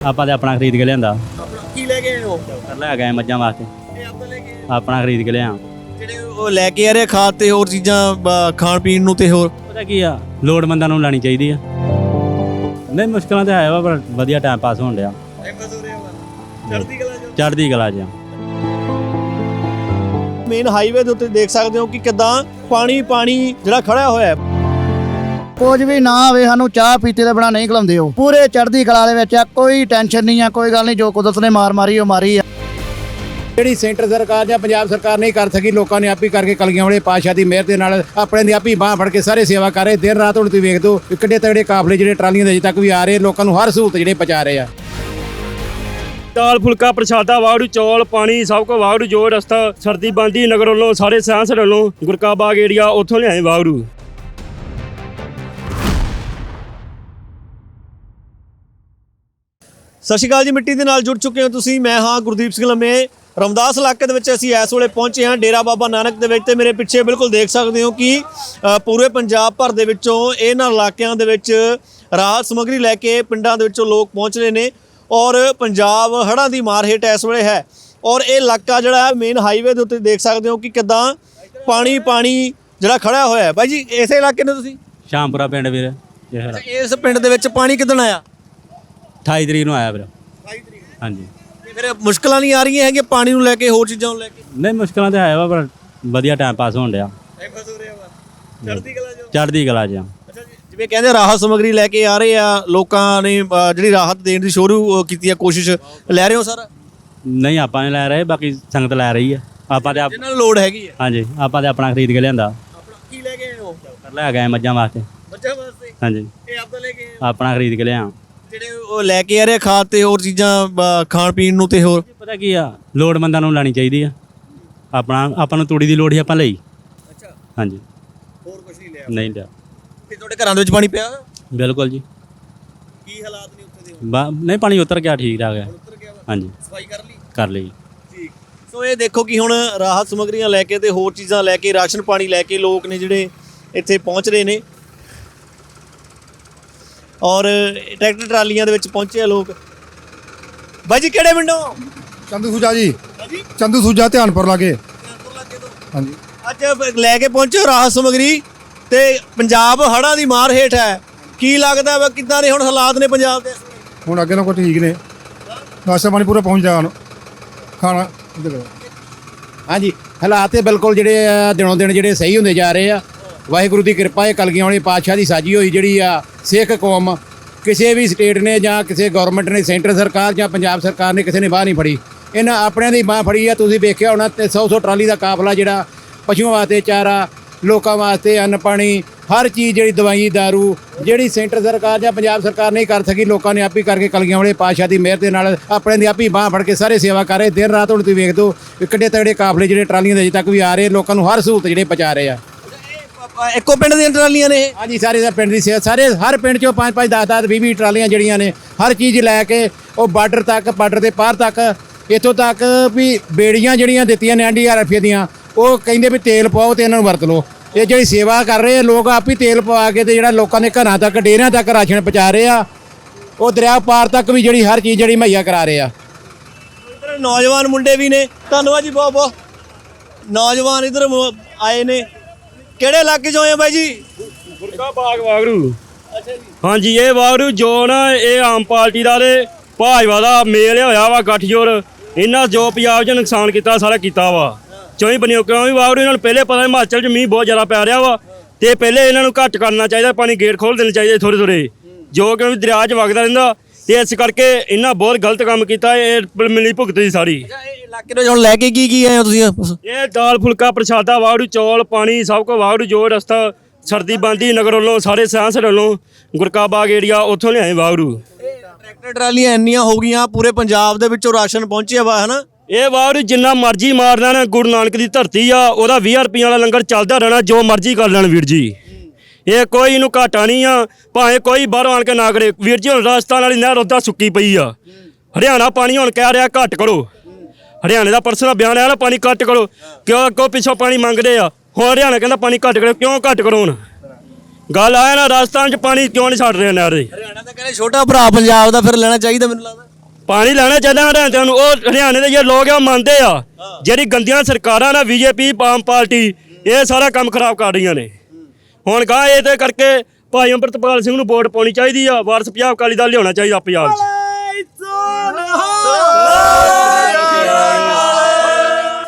ਆਪਾਂ ਤੇ ਆਪਣਾ ਖਰੀਦ ਕੇ ਲਿਆਂਦਾ। ਆਪਣਾ ਕੀ ਲੈ ਕੇ ਆਏ ਹੋ? ਕਰ ਲੈ ਗਏ ਮੱਝਾਂ ਵਾਸਤੇ। ਇਹ ਆਪਾਂ ਲੈ ਕੇ ਆਏ। ਆਪਣਾ ਖਰੀਦ ਕੇ ਲਿਆ ਜਿਹੜੇ ਉਹ ਲੈ ਕੇ ਆ ਰਹੇ ਖਾਦ ਤੇ ਹੋਰ ਚੀਜ਼ਾਂ ਬ- ਖਾਣ ਪੀਣ ਨੂੰ ਤੇ ਹੋਰ। ਪਤਾ ਕੀ ਆ? ਲੋੜਵੰਦਾਂ ਨੂੰ ਲੈਣੀ ਚਾਹੀਦੀ ਆ। ਨਹੀਂ ਮੁਸ਼ਕਲਾਂ ਤੇ ਆਇਆ ਵਾ ਪਰ ਵਧੀਆ ਟਾਈਮ ਪਾਸ ਹੋਣ ਡਿਆ। ਚੜ੍ਹਦੀ ਕਲਾ ਜੋ ਚੜ੍ਹਦੀ ਕਲਾ 'ਚ ਆ। ਮੇਨ ਹਾਈਵੇ ਦੇ ਉੱਤੇ ਦੇਖ ਸਕਦੇ ਹੋ ਕਿ ਕਿਦਾਂ ਪਾਣੀ ਪਾਣੀ ਜਿਹੜਾ ਖੜਾ ਹੋਇਆ। ਹੈ ਕੁਝ ਵੀ ਨਾ ਆਵੇ ਸਾਨੂੰ ਚਾਹ ਪੀਤੇ ਦੇ ਬਣਾ ਨਹੀਂ ਖਲਾਉਂਦੇ ਉਹ। ਪੂਰੇ ਚੜ੍ਹਦੀ ਕਲਾ ਦੇ ਵਿੱਚ ਆ ਕੋਈ ਟੈਨਸ਼ਨ ਨਹੀਂ ਆ ਕੋਈ ਗੱਲ ਨਹੀਂ ਜੋ ਕੁਦਰਤ ਨੇ ਮਾਰ ਮਾਰੀ ਉਹ ਮਾਰੀ ਆ। ਜਿਹੜੀ ਸੈਂਟਰ ਸਰਕਾਰ ਜਾਂ ਪੰਜਾਬ ਸਰਕਾਰ ਨਹੀਂ ਕਰ ਸਕੀ ਲੋਕਾਂ ਨੇ ਆਪੀ ਕਰਕੇ ਕਲਗੀਆਂ ਵਾਲੇ ਪਾਸ਼ਾ ਦੀ ਮਿਹਰ ਦੇ ਨਾਲ ਆਪਣੇ ਦੀ ਆਪੀ ਬਾਹ ਫੜ ਕੇ ਸਾਰੇ ਸੇਵਾ ਕਰ ਰਹੇ। ਦਿਨ ਰਾਤ ਹੁਣ ਤੁਸੀਂ ਵੇਖ ਦੋ ਕਿੱਡੇ ਤਗੜੇ ਕਾਫਲੇ ਜਿਹੜੇ ਟਰਾਲੀਆਂ ਦੇ ਅਜੇ ਤੱਕ ਵੀ ਆ ਰਹੇ ਲੋਕਾਂ ਨੂੰ ਹਰ ਸਹੂਲਤ ਜਿਹੜੇ ਪਹੁੰਚਾ ਰਹੇ ਆ। ਦਾਲ ਫੁਲਕਾ ਪ੍ਰਸ਼ਾਦਾ ਵਾਗੜੂ ਚੌਲ ਪਾਣੀ ਸਭ ਕੋ ਵਾਗੜੂ ਜੋ ਰਸਤਾ ਸਰਦੀ ਬੰਦੀ ਨਗਰ ਵੱਲੋਂ ਸਾਰੇ ਸਾਂਸ ਵੱਲੋਂ ਗੁਰਕਾ ਬਾਗ ਏਰੀਆ ਉੱਥੋਂ ਲਿਆਏ ਵਾਗੜੂ ਸਤਿ ਸ਼੍ਰੀ ਅਕਾਲ ਜੀ ਮਿੱਟੀ ਦੇ ਨਾਲ ਜੁੜ ਚੁੱਕੇ ਹੋ ਤੁਸੀਂ। ਮੈਂ ਹਾਂ ਗੁਰਦੀਪ ਸਿੰਘ ਲੰਮੇ। ਰਮਦਾਸ ਇਲਾਕੇ ਦੇ ਵਿੱਚ ਅਸੀਂ ਇਸ ਵੇਲੇ ਪਹੁੰਚੇ ਹਾਂ ਡੇਰਾ ਬਾਬਾ ਨਾਨਕ ਦੇ ਵਿੱਚ ਤੇ ਮੇਰੇ ਪਿੱਛੇ ਬਿਲਕੁਲ ਦੇਖ ਸਕਦੇ ਹੋ ਕਿ ਪੂਰੇ ਪੰਜਾਬ ਭਰ ਦੇ ਵਿੱਚੋਂ ਇਹਨਾਂ ਇਲਾਕਿਆਂ ਦੇ ਵਿੱਚ ਰਾਹਤ ਸਮੱਗਰੀ ਲੈ ਕੇ ਪਿੰਡਾਂ ਦੇ ਵਿੱਚੋਂ ਲੋਕ ਪਹੁੰਚ ਰਹੇ ਨੇ ਔਰ ਪੰਜਾਬ ਹੜ੍ਹਾਂ ਦੀ ਮਾਰ ਹੇਠ ਇਸ ਵੇਲੇ ਹੈ। ਔਰ ਇਹ ਇਲਾਕਾ ਜਿਹੜਾ ਹੈ ਮੇਨ ਹਾਈਵੇ ਦੇ ਉੱਤੇ ਦੇਖ ਸਕਦੇ ਹੋ ਕਿ ਕਿਦਾਂ ਪਾਣੀ ਪਾਣੀ ਜਿਹੜਾ ਖੜਾ ਹੋਇਆ ਹੈ। ਬਾਈ ਜੀ ਇਸੇ ਇਲਾਕੇ ਨੇ ਤੁਸੀਂ? ਸ਼ਾਮਪੁਰਾ ਪਿੰਡ ਵੀਰ। ਇਸ ਪਿੰਡ ਦੇ ਵਿੱਚ ਪਾਣੀ ਕਿਦਣ ਆਇਆ? 28 ਤਰੀਕ ਨੂੰ ਆਇਆ ਵੀਰ ਹਾਂਜੀ। ਤੇ ਫਿਰ ਮੁਸ਼ਕਲਾਂ ਨਹੀਂ ਆ ਰਹੀਆਂ ਹੈਗੀਆਂ ਪਾਣੀ ਨੂੰ ਲੈ ਕੇ ਹੋਰ ਚੀਜ਼ਾਂ ਨੂੰ ਲੈ ਕੇ? ਨਹੀਂ ਮੁਸ਼ਕਲਾਂ ਤੇ ਆਇਆ ਵਾ ਪਰ ਵਧੀਆ ਟਾਈਮ ਪਾਸ ਹੋਣ ਡਿਆ। ਐਫਸ ਹੋ ਰਿਹਾ ਵਾ। ਚੜ੍ਹਦੀ ਕਲਾ ਜੋ ਚੜ੍ਹਦੀ ਕਲਾ 'ਚ ਆ। ਅੱਛਾ ਜੀ ਜਿਵੇਂ ਕਹਿੰਦੇ ਰਾਹਤ ਸਮੱਗਰੀ ਲੈ ਕੇ ਆ ਰਹੇ ਆ ਲੋਕਾਂ ਨੇ ਅ, ਜਿਹੜੀ ਰਾਹਤ ਦੇਣ ਦੀ ਸ਼ੁਰੂ ਕੀਤੀ ਆ ਕੋਸ਼ਿਸ਼ ਲੈ ਰਹੇ ਹੋ ਸਰ? ਨਹੀਂ ਆਪਾਂ ਨੇ ਲੈ ਰਹੇ ਬਾਕੀ ਸੰਗਤ ਲੈ ਰਹੀ ਆ। ਆਪਾਂ ਤੇ ਆਪ- ਜਿਨ੍ਹਾਂ ਨੂੰ ਲੋੜ ਹੈਗੀ ਆ। ਹਾਂਜੀ ਆਪਾਂ ਤੇ ਆਪਣਾ ਖਰੀਦ ਕੇ ਲਿਆਂਦਾ। ਆਪਣਾ ਕੀ ਲੈ ਕੇ ਆਏ ਹੋ? ਲੈ ਗਏ ਮੱਝਾਂ ਵਾਸਤੇ। ਬੱਚਾ ਵਾਸਤੇ? ਹਾਂਜੀ। ਇਹ ਆਪਦਾ ਲੈ ਕੇ? ਆਪਣਾ ਖਰੀਦ ਕੇ ਲਿਆ ਜਿਹੜੇ ਉਹ ਲੈ ਕੇ ਆ ਰਹੇ ਖਾਦ ਤੇ ਹੋਰ ਚੀਜ਼ਾਂ ਖਾਣ ਪੀਣ ਨੂੰ ਤੇ ਹੋਰ? ਪਤਾ ਕੀ ਆ? ਲੋੜਵੰਦਾਂ ਨੂੰ ਲੈਣੀ ਚਾਹੀਦੀ ਆ। ਆਪਣਾ ਆਪਾਂ ਨੂੰ ਤੂੜੀ ਦੀ ਲੋੜ ਹੀ ਆਪਾਂ ਲਈ। ਅੱਛਾ। ਹਾਂਜੀ। ਹੋਰ ਕੁਝ ਨਹੀਂ ਲਿਆ? ਨਹੀਂ ਲਿਆ। ਤੇ ਤੁਹਾਡੇ ਘਰਾਂ ਦੇ ਵਿੱਚ ਪਾਣੀ ਪਿਆ? ਬਿਲਕੁਲ ਜੀ। ਕੀ ਹਾਲਾਤ ਨੇ ਉੱਥੇ ਦੇ? ਬਾ- ਨਹੀਂ ਪਾਣੀ ਉਤਰ ਗਿਆ ਠੀਕ ਠਾਕ ਹੈ ਉੱਤਰ ਗਿਆ ਵਾ? ਹਾਂਜੀ। ਸਫ਼ਾਈ ਕਰ ਲਈ? ਕਰ ਲਈ। ਠੀਕ। ਸੋ ਇਹ ਦੇਖੋ ਕਿ ਹੁਣ ਰਾਹਤ ਸਮੱਗਰੀਆਂ ਲੈ ਕੇ ਤੇ ਹੋਰ ਚੀਜ਼ਾਂ ਲੈ ਕੇ ਰਾਸ਼ਨ ਪਾਣੀ ਲੈ ਕੇ ਲੋਕ ਨੇ ਜਿਹੜੇ ਇੱਥੇ ਪਹੁੰਚ ਰਹੇ ਨੇ। ਔਰ ਟਰੈਕਟਰ ਟਰਾਲੀਆਂ ਦੇ ਵਿੱਚ ਪਹੁੰਚੇ ਆ ਲੋਕ। ਬਾਈ ਜੀ ਕਿਹੜੇ ਪਿੰਡੋਂ? ਚੰਦੂ ਸੂਜਾ ਜੀ। ਹਾਂਜੀ। ਚੰਦੂ ਸੂਜਾ ਧਿਆਨਪੁਰ ਲਾਗੇ। ਹਾਂਜੀ। ਅੱਜ ਲੈ ਕੇ ਪਹੁੰਚੇ ਰਾਹਤ ਸਮੱਗਰੀ ਤੇ ਪੰਜਾਬ ਹੜ੍ਹਾਂ ਦੀ ਮਾਰ ਹੇਠ ਹੈ। ਕੀ ਲੱਗਦਾ ਵਾ ਕਿੱਦਾਂ ਦੇ ਹੁਣ ਹਾਲਾਤ ਨੇ ਪੰਜਾਬ ਦੇ? ਹੁਣ ਅੱਗੇ ਨਾਲੋਂ ਠੀਕ ਨੇ। ਨਾਸ਼ਤਾ ਪਾਣੀ ਪੂਰਾ ਪਹੁੰਚ ਜਾਣ। ਖਾਣਾ। ਹਾਂਜੀ ਹਾਲਾਤ ਤੇ ਬਿਲਕੁਲ ਜਿਹੜੇ ਆ ਦਿਨੋਂ ਦਿਨ ਜਿਹੜੇ ਸਹੀ ਹੁੰਦੇ ਜਾ ਰਹੇ ਆ। ਵਾਹਿਗੁਰੂ ਦੀ ਕਿਰਪਾ ਹੈ ਕਲਗੀਆਂ ਵਾਲੇ ਪਾਤਸ਼ਾਹ ਦੀ ਸਾਜੀ ਹੋਈ ਜਿਹੜੀ ਆ ਸਿੱਖ ਕੌਮ, ਕਿਸੇ ਵੀ ਸਟੇਟ ਨੇ ਜਾਂ ਕਿਸੇ ਗਵਰਨਮੈਂਟ ਨੇ, ਸੈਂਟਰ ਸਰਕਾਰ ਜਾਂ ਪੰਜਾਬ ਸਰਕਾਰ ਨੇ ਕਿਸੇ ਨੇ ਬਾਹ ਨਹੀਂ ਫੜੀ। ਇਹਨਾਂ ਆਪਣਿਆਂ ਦੀ ਬਾਹ ਫੜੀ ਆ, ਤੁਸੀਂ ਵੇਖਿਆ ਹੋਣਾ ਤੇ 100 100 ਟਰਾਲੀ ਦਾ ਕਾਫਲਾ ਜਿਹੜਾ ਪਸ਼ੂਆਂ ਵਾਸਤੇ ਚਾਰਾ, ਲੋਕਾਂ ਵਾਸਤੇ ਅੰਨ ਪਾਣੀ, ਹਰ ਚੀਜ਼ ਜਿਹੜੀ ਦਵਾਈ ਦਾਰੂ ਜਿਹੜੀ ਸੈਂਟਰ ਸਰਕਾਰ ਜਾਂ ਪੰਜਾਬ ਸਰਕਾਰ ਨਹੀਂ ਕਰ ਸਕੀ, ਲੋਕਾਂ ਨੇ ਆਪ ਹੀ ਕਰਕੇ ਕਲਗੀਆਂ ਵਾਲੇ ਪਾਤਸ਼ਾਹ ਦੀ ਮਿਹਰ ਦੇ ਨਾਲ ਆਪਣੇ ਦੀ ਆਪੀ ਬਾਹ ਫੜ ਕੇ ਸਾਰੇ ਸੇਵਾ ਕਰ ਰਹੇ। ਦਿਨ ਰਾਤ ਹੁਣ ਤੁਸੀਂ ਵੇਖ ਦੋ ਕਿੱਡੇ ਤਗੜੇ ਕਾਫਲੇ ਜਿਹੜੇ ਟਰਾਲੀਆਂ ਦੇ ਅਜੇ ਤੱਕ ਵੀ ਆ ਰਹੇ, ਲੋਕਾਂ ਨੂੰ ਹਰ ਸਹੂਲਤ ਜਿਹੜੇ ਪਹੁੰਚਾ ਰਹੇ ਆ। ਅ, ਇੱਕੋ ਪਿੰਡ ਦੀਆਂ ਟਰਾਲੀਆਂ ਨੇ ਇਹ? ਹਾਂਜੀ ਸਾਰੇ ਦਾ ਪਿੰਡ ਦੀ ਸੇਵਾ ਸਾਰੇ ਹਰ ਪਿੰਡ ਚੋਂ 5 5 10 10 20 20 ਟਰਾਲੀਆਂ ਜਿਹੜੀਆਂ ਨੇ ਹਰ ਚੀਜ਼ ਲੈ ਕੇ ਉਹ ਬਾਰਡਰ ਤੱਕ ਬਾਰਡਰ ਦੇ ਪਾਰ ਤੱਕ ਇੱਥੋਂ ਤੱਕ ਵੀ ਬੇੜੀਆਂ ਜਿਹੜੀਆਂ ਦਿੱਤੀਆਂ ਨੇ ਐਨਡੀਆਰਐਫ ਦੀਆਂ ਉਹ ਕਹਿੰਦੇ ਵੀ ਤੇਲ ਪਾਓ ਤੇ ਇਹਨਾਂ ਨੂੰ ਵਰਤ ਲਓ। ਇਹ ਜਿਹੜੀ ਸੇਵਾ ਕਰ ਰਹੇ ਆ ਲੋਕ ਆਪ ਹੀ ਤੇਲ ਪਵਾ ਕੇ ਤੇ ਜਿਹੜਾ ਲੋਕਾਂ ਦੇ ਘਰਾਂ ਤੱਕ ਡੇਰਿਆਂ ਤੱਕ ਰਾਸ਼ਨ ਪਹੁੰਚਾ ਰਹੇ ਆ ਉਹ ਦਰਿਆ ਪਾਰ ਤੱਕ ਵੀ ਜਿਹੜੀ ਹਰ ਚੀਜ਼ ਜਿਹੜੀ ਮੁਹੱਈਆ ਕਰਾ ਰਹੇ ਆ। ਇੱਧਰ ਨੌਜਵਾਨ ਮੁੰਡੇ ਵੀ ਨੇ ਧੰਨਵਾਦ ਜੀ ਬਹੁਤ ਬਹੁਤ ਨੌਜਵਾਨ ਇਧਰ ਆਏ ਨੇ। ਕਿਹੜੇ ਇਲਾਕੇ ਚੋਂ ਆਏ ਆ ਬਾਈ ਜੀ? ਗੁਰਕਾ ਬਾਗ ਵਾਗੜੂ ਹਾਂਜੀ ਇਹ ਵਾਗੜੂ ਜੋ ਨਾ ਇਹ ਆਮ ਪਾਰਟੀ ਦਾ ਤੇ ਭਾਜਪਾ ਦਾ ਮੇਲ ਹੋਇਆ ਵਾ ਗੱਠਜੋੜ। ਇਹਨਾਂ ਜੋ ਪੰਜਾਬ 'ਚ ਨੁਕਸਾਨ ਕੀਤਾ ਸਾਰਾ ਕੀਤਾ ਵਾ। ਚੌਂ ਬਣਿਓ ਕਿਉਂ ਵੀ ਵਾਗੜੂ ਇਹਨਾਂ ਨੂੰ ਪਹਿਲੇ ਪਤਾ ਹਿਮਾਚਲ 'ਚ ਮੀਂਹ ਬਹੁਤ ਜ਼ਿਆਦਾ ਪੈ ਰਿਹਾ ਵਾ। ਤੇ ਪਹਿਲੇ ਇਹਨਾਂ ਨੂੰ ਘੱਟ ਕਰਨਾ ਚਾਹੀਦਾ ਪਾਣੀ ਗੇਟ ਖੋਲ ਦੇਣੇ ਚਾਹੀਦੇ ਥੋੜੇ ਥੋੜੇ ਜੋ ਕਿ ਦਰਿਆ 'ਚ ਵਗਦਾ ਰਹਿੰਦਾ ਤੇ ਇਸ ਕਰਕੇ ਇਹਨਾਂ ਬਹੁਤ ਗਲਤ ਕੰਮ ਕੀਤਾ ਇਹ ਮਿਲੀ ਭੁਗਤ ਸਾਰੀ। ਇਹ ਇਲਾਕੇ ਤੋਂ ਹੁਣ ਲੈ ਕੇ ਕੀ ਕੀ ਆਏ ਹੋ ਤੁਸੀਂ? ਇਹ ਦਾਲ ਫੁਲਕਾ ਪ੍ਰਸ਼ਾਦਾ ਵਾਗੜੂ ਚੌਲ ਪਾਣੀ ਸਭ ਕੋ ਵਾਗੜੂ ਜੋ ਰਸਤਾ ਸਰਦੀ ਬੰਦੀ ਨਗਰ ਵੱਲੋਂ ਸਾਰੇ ਸਾਂਸ ਵੱਲੋਂ ਗੁਰਕਾ ਬਾਗ ਏਰੀਆ ਉੱਥੋਂ ਲਿਆਏ ਵਾਗੜੂ ਟਰੈਕਟਰ ਟਰਾਲੀਆਂ ਇੰਨੀਆਂ ਹੋ ਗਈਆਂ ਪੂਰੇ ਪੰਜਾਬ ਦੇ ਵਿੱਚੋਂ ਰਾਸ਼ਨ ਪਹੁੰਚਿਆ ਵਾ ਹਨਾ? ਇਹ ਵਾਗੜੂ ਜਿੰਨਾ ਮਰਜ਼ੀ ਮਾਰ ਲੈਣ ਗੁਰੂ ਨਾਨਕ ਦੀ ਧਰਤੀ ਆ ਉਹਦਾ 20 ਰੁਪਈਆ ਵਾਲਾ ਲੰਗਰ ਚੱਲਦਾ ਰਹਿਣਾ ਜੋ ਮਰਜ਼ੀ ਕਰ ਲੈਣ ਵੀਰ ਜੀ। ਇਹ ਕੋਈ ਇਹਨੂੰ ਘਾਟਾ ਨਹੀਂ ਆ। ਭਾਵੇਂ ਕੋਈ ਬਾਹਰੋਂ ਆਣ ਕੇ ਨਾ ਕਰੇ। ਵੀਰ ਜੀ ਹੁਣ ਰਾਜਸਥਾਨ ਵਾਲੀ ਨਹਿਰ ਉੱਦਾਂ ਸੁੱਕੀ ਪਈ ਆ। ਹਰਿਆਣਾ ਪਾਣੀ ਹੁਣ ਕਹਿ ਰਿਹਾ ਘੱਟ ਕਰੋ। ਹਰਿਆਣੇ ਦਾ ਪਰਸਨਲ ਬਿਆਨ ਆਇਆ ਨਾ ਪਾਣੀ ਘੱਟ ਕਰੋ। ਕਿਉਂ? ਅੱਗੋਂ ਪਿੱਛੋਂ ਪਾਣੀ ਮੰਗਦੇ ਆ? ਹੁਣ ਹਰਿਆਣਾ ਕਹਿੰਦਾ ਪਾਣੀ ਘੱਟ ਕਰੋ। ਕਿਉਂ ਘੱਟ ਕਰੋ ਹੁਣ? ਗੱਲ ਆਇਆ ਨਾ ਰਾਜਸਥਾਨ 'ਚ ਪਾਣੀ ਕਿਉਂ ਨਹੀਂ ਛੱਡ ਰਹੇ ਨਹਿਰ ਦੇ? ਹਰਿਆਣਾ ਤਾਂ ਕਹਿੰਦੇ ਛੋਟਾ ਭਰਾ ਪੰਜਾਬ ਦਾ ਫਿਰ ਲੈਣਾ ਚਾਹੀਦਾ ਮੈਨੂੰ ਲੱਗਦਾ। ਪਾਣੀ ਲੈਣਾ ਚਾਹੁੰਦਾ ਹਰਿਆਣੇ ਨੂੰ ਉਹ ਹਰਿਆਣੇ ਦੇ ਜਿਹੜੇ ਲੋਕ ਆ ਮੰਨਦੇ ਆ। ਜਿਹੜੀ ਗੰਦੀਆਂ ਸਰਕਾਰਾਂ ਨਾ ਬੀਜੇਪੀ ਆਮ ਪਾਰਟੀ ਇਹ ਸਾਰਾ ਕੰਮ ਖਰਾਬ ਕਰ ਰਹੀਆਂ ਨੇ। ਹੁਣ ਕਹਾ ਇਹ ਤੇ ਕਰਕੇ ਭਾਈ ਅੰਮ੍ਰਿਤਪਾਲ ਸਿੰਘ ਨੂੰ ਵੋਟ ਪਾਉਣੀ ਚਾਹੀਦੀ ਆ। ਵਾਰਸ ਪੰਜਾਬ ਅਕਾਲੀ ਦਲ ਲਿਆਉਣਾ ਚਾਹੀਦਾ ਪੰਜਾਬ 'ਚ।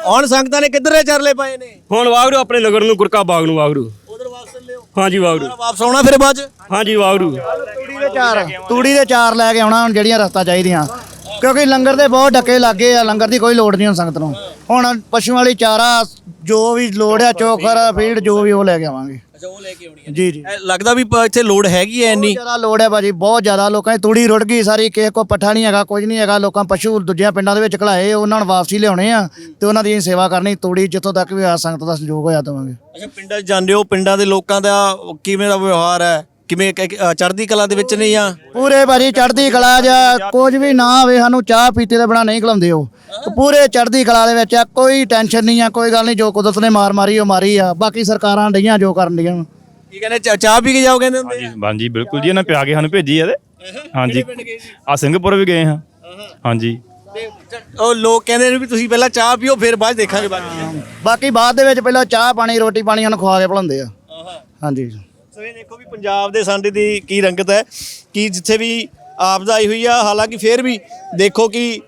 ਹੁਣ ਸੰਗਤਾਂ ਨੇ ਕਿੱਧਰੇ ਚਰਲੇ ਪਏ ਨੇ? ਹੁਣ ਵਾਗਰੂ ਆਪਣੇ ਨਗਰ ਨੂੰ ਗੁਰਕਾ ਬਾਗ ਨੂੰ ਵਾਗਰੂ ਉਧਰ ਵਾਪਸ ਲਿਓ ਹਾਂਜੀ ਵਾਗਰੂ ਵਾਪਸ ਆਉਣਾ ਫਿਰ ਬਾਅਦ ਚ? ਹਾਂਜੀ ਵਾਗਰੂ ਤੂੜੀ ਦੇ ਚਾਰ ਤੂੜੀ ਦੇ ਚਾਰ ਲੈ ਕੇ ਆਉਣਾ ਹੁਣ ਜਿਹੜੀਆਂ ਰਸਤਾ ਚਾਹੀਦੀਆਂ। ਕਿਉਂਕਿ ਲੰਗਰ ਦੇ ਬਹੁਤ ਡੱਕੇ ਲੱਗੇ ਆ ਲੰਗਰ ਦੀ ਕੋਈ ਲੋੜ ਨਹੀਂ ਹੁਣ ਸੰਗਤ ਨੂੰ। ਹੁਣ ਪਸ਼ੂਆਂ ਵਾਲੀ ਚਾਰਾ ਜੋ ਵੀ ਲੋੜ ਆ ਚੋਕਰ ਫੀਡ ਜੋ ਵੀ ਉਹ ਲੈ ਕੇ ਆਵਾਂਗੇ। ਅੱਛਾ ਉਹ ਲੈ ਕੇ ਆਉਣੀ ਜੀ ਜੀ। ਲੱਗਦਾ ਵੀ ਪ- ਇੱਥੇ ਲੋਡ ਹੈਗੀ ਐ ਬਹੁਤ ਇੰਨੀ ਜ਼ਿਆਦਾ ਲੋੜ ਹੈ ਭਾਜੀ ਬਹੁਤ ਜ਼ਿਆਦਾ ਲੋਕਾਂ ਦੀ ਤੂੜੀ ਰੁੜ ਗਈ ਸਾਰੀ ਕਿਸੇ ਕੋ ਪੱਠਾ ਨਹੀਂ ਹੈਗਾ ਕੁਝ ਨਹੀਂ ਹੈਗਾ ਲੋਕਾਂ ਪਸ਼ੂ ਦੂਜਿਆਂ ਪਿੰਡਾਂ ਦੇ ਵਿੱਚ ਘਲਾਏ ਉਹਨਾਂ ਨੂੰ ਵਾਪਸੀ ਲਿਆਉਣੇ ਆ ਤੇ ਉਹਨਾਂ ਦੀ ਸੇਵਾ ਕਰਨੀ ਤੂੜੀ ਜਿੱਥੋਂ ਤੱਕ ਵੀ ਆ ਸੰਗਤ ਦਾ ਸੰਯੋਗ ਹੋਇਆ ਦੇਵਾਂਗੇ। ਅੱਛਾ ਪਿੰਡਾਂ 'ਚ ਜਾਂਦੇ ਹੋ ਪਿੰਡਾਂ ਦੇ ਲੋਕਾਂ ਦਾ ਕਿਵੇਂ ਦਾ ਵਿਵਹਾਰ ਹੈ? ਕਿਵੇਂ ਅ, ਚੜ੍ਹਦੀ ਕਲਾ ਦੇ ਵਿੱਚ ਨੇ ਜਾਂ? ਪੂਰੇ ਭਾਜੀ ਚੜ੍ਹਦੀ ਕਲਾ ਜਾਂ ਕੁਝ ਵੀ ਨਾ ਆਵੇ ਸਾਨੂੰ ਚਾਹ ਪੀਤੇ ਦੇ ਬਣਾ ਨਹੀਂ ਖਲਾਉਂਦੇ ਉਹ। ਪੂਰੇ ਚੜ੍ਹਦੀ ਕਲਾ ਦੇ ਵਿੱਚ ਆ ਕੋਈ ਟੈਨਸ਼ਨ ਨਹੀਂ ਆ ਕੋਈ ਗੱਲ ਨਹੀਂ ਜੋ ਕੁਦਰਤ ਨੇ ਮਾਰ ਮਾਰੀ ਉਹ ਮਾਰੀ ਆ। ਬਾਕੀ ਸਰਕਾਰਾਂ ਡਈਆਂ ਜੋ ਕਰਨ ਡੀਆਂ ਕੀ ਕਹਿੰਦੇ ਚ- ਚਾਹ ਪੀ ਕੇ ਜਾਓ ਕਹਿੰਦੇ ਹੁੰਦੇ ਹਾਂਜੀ ਹਾਂਜੀ ਬਿਲਕੁਲ ਜੀ ਇਹਨਾਂ ਪਿਆ ਕੇ ਸਾਨੂੰ ਭੇਜੀ ਆ ਤੇ। ਹਾਂਜੀ। ਆ ਸਿੰਗਾਪੁਰ ਵੀ ਗਏ ਹਾਂ। ਹਾਂਜੀ। ਤੇ ਚ- ਉਹ ਲੋਕ ਕਹਿੰਦੇ ਨੇ ਵੀ ਤੁਸੀਂ ਪਹਿਲਾਂ ਚਾਹ ਪੀਓ ਫਿਰ ਬਾਅਦ 'ਚ ਦੇਖਾਂਗੇ ਬਾਕੀ। ਬਾਕੀ ਬਾਅਦ ਦੇ ਵਿੱਚ ਪਹਿਲਾਂ ਚਾਹ ਪਾਣੀ ਰੋਟੀ ਪਾਣੀ ਸਾਨੂੰ ਖਵਾ ਕੇ ਭਲਾਉਂਦੇ ਆ। ਹਾਂਜੀ। ਸੋ ਇਹ ਦੇਖੋ ਵੀ ਪੰਜਾਬ ਦੇ ਸੰਡੇ ਦੀ ਕੀ ਰੰਗਤ ਹੈ, ਕਿ ਜਿੱਥੇ ਵੀ ਆਪਦਾ ਆਈ ਹੋਈ ਆ, ਹਾਲਾਂਕਿ ਫੇਰ ਵੀ ਦੇਖੋ ਕਿ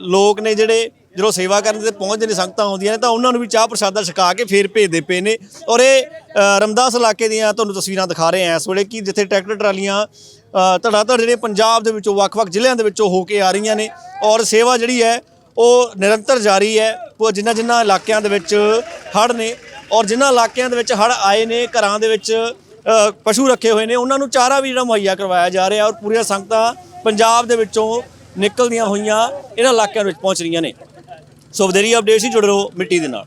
ਲੋਕ ਨੇ ਜਿਹੜੇ, ਜਦੋਂ ਸੇਵਾ ਕਰਨ ਤੇ ਪਹੁੰਚਦੇ ਨੇ ਸੰਗਤਾਂ ਆਉਂਦੀਆਂ ਨੇ, ਤਾਂ ਉਹਨਾਂ ਨੂੰ ਵੀ ਚਾਹ ਪ੍ਰਸ਼ਾਦਾ ਛਕਾ ਕੇ ਫੇਰ ਭੇਜਦੇ ਪਏ ਨੇ। ਔਰ ਇਹ ਰਮਦਾਸ ਇਲਾਕੇ ਦੀਆਂ ਤੁਹਾਨੂੰ ਤਸਵੀਰਾਂ ਦਿਖਾ ਰਹੇ ਆ ਇਸ ਵੇਲੇ ਕਿ ਜਿੱਥੇ ਟਰੈਕਟਰ, ਟਰਾਲੀਆਂ ਧੜਾ ਧੜ ਜਿਹੜੇ ਪੰਜਾਬ ਦੇ ਵਿੱਚੋਂ, ਵੱਖ-ਵੱਖ ਜ਼ਿਲ੍ਹਿਆਂ ਦੇ ਵਿੱਚੋਂ ਹੋ ਕੇ ਆ ਰਹੀਆਂ ਨੇ। ਔਰ ਸੇਵਾ ਜਿਹੜੀ ਹੈ, ਉਹ ਨਿਰੰਤਰ ਜਾਰੀ ਹੈ, ਉਹ ਜਿਨ੍ਹਾਂ ਜਿਨ੍ਹਾਂ ਇਲਾਕਿਆਂ ਦੇ ਵਿੱਚ ਹੜ੍ਹ ਨੇ ਔਰ ਜਿਨ੍ਹਾਂ ਇਲਾਕਿਆਂ ਦੇ ਵਿੱਚ ਹੜ੍ਹ ਆਏ ਨੇ, ਘਰਾਂ ਦੇ ਵਿੱਚ ਪਸ਼ੂ ਰੱਖੇ ਹੋਏ ਨੇ, ਉਹਨਾਂ ਨੂੰ ਚਾਰਾ ਵੀ ਜਿਹੜਾ ਮੁਹੱਈਆ ਕਰਵਾਇਆ ਜਾ ਰਿਹਾ ਔਰ ਪੂਰੀਆਂ ਸੰਗਤਾਂ ਪੰਜਾਬ ਦੇ ਵਿੱਚੋਂ ਨਿਕਲਦੀਆਂ ਹੋਈਆਂ ਇਹਨਾਂ ਇਲਾਕਿਆਂ ਵਿੱਚ ਪਹੁੰਚ ਰਹੀਆਂ ਨੇ। ਸੋ ਵਧੇਰੀ ਅਪਡੇਟ ਸੀ, ਜੁੜੇ ਰਹੋ ਮਿੱਟੀ ਦੇ ਨਾਲ।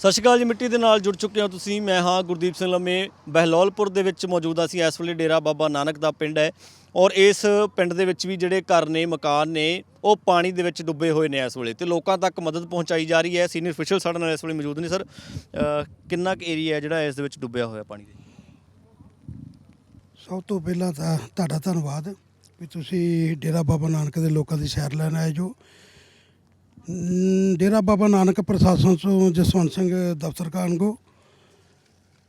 ਸਤਿ ਸ਼੍ਰੀ ਅਕਾਲ ਜੀ, ਮਿੱਟੀ ਦੇ ਨਾਲ ਜੁੜ ਚੁੱਕੇ ਹੋ ਤੁਸੀਂ। ਮੈਂ ਹਾਂ ਗੁਰਦੀਪ ਸਿੰਘ ਲੰਮੇ। ਬਹਿਲੋਲਪੁਰ ਦੇ ਵਿੱਚ ਮੌਜੂਦਾ ਸੀ ਇਸ ਵੇਲੇ ਡੇਰਾ ਬਾਬਾ ਨਾਨਕ ਦਾ ਪਿੰਡ ਹੈ ਔਰ ਇਸ ਪਿੰਡ ਦੇ ਵਿੱਚ ਵੀ ਜਿਹੜੇ ਘਰ ਨੇ, ਮਕਾਨ ਨੇ, ਉਹ ਪਾਣੀ ਦੇ ਵਿੱਚ ਡੁੱਬੇ ਹੋਏ ਨੇ ਇਸ ਵੇਲੇ ਤੇ ਲੋਕਾਂ ਤੱਕ ਮਦਦ ਪਹੁੰਚਾਈ ਜਾ ਰਹੀ ਹੈ। ਸੀਨੀਅਰ ਅਫੀਸ਼ੀਅਲ ਸਾਡੇ ਨਾਲ ਇਸ ਵੇਲੇ ਮੌਜੂਦ ਨੇ। ਸਰ ਕਿੰਨਾ ਕੁ ਏਰੀਆ ਹੈ ਜਿਹੜਾ ਇਸ ਦੇ ਵਿੱਚ ਡੁੱਬਿਆ ਹੋਇਆ ਪਾਣੀ ਦੇ ਸਭ ਤੋਂ ਪਹਿਲਾਂ ਤਾਂ ਤੁਹਾਡਾ ਧੰਨਵਾਦ ਵੀ ਤੁਸੀਂ ਡੇਰਾ ਬਾਬਾ ਨਾਨਕ ਦੇ ਲੋਕਾਂ ਦੀ ਸੈਰ ਲੈਣ ਆਏ ਜੋ। ਡੇਰਾ ਬਾਬਾ ਨਾਨਕ ਪ੍ਰਸ਼ਾਸਨ ਤੋਂ ਜਸਵੰਤ ਸਿੰਘ ਦਫ਼ਤਰ ਕਾਨਗੋ।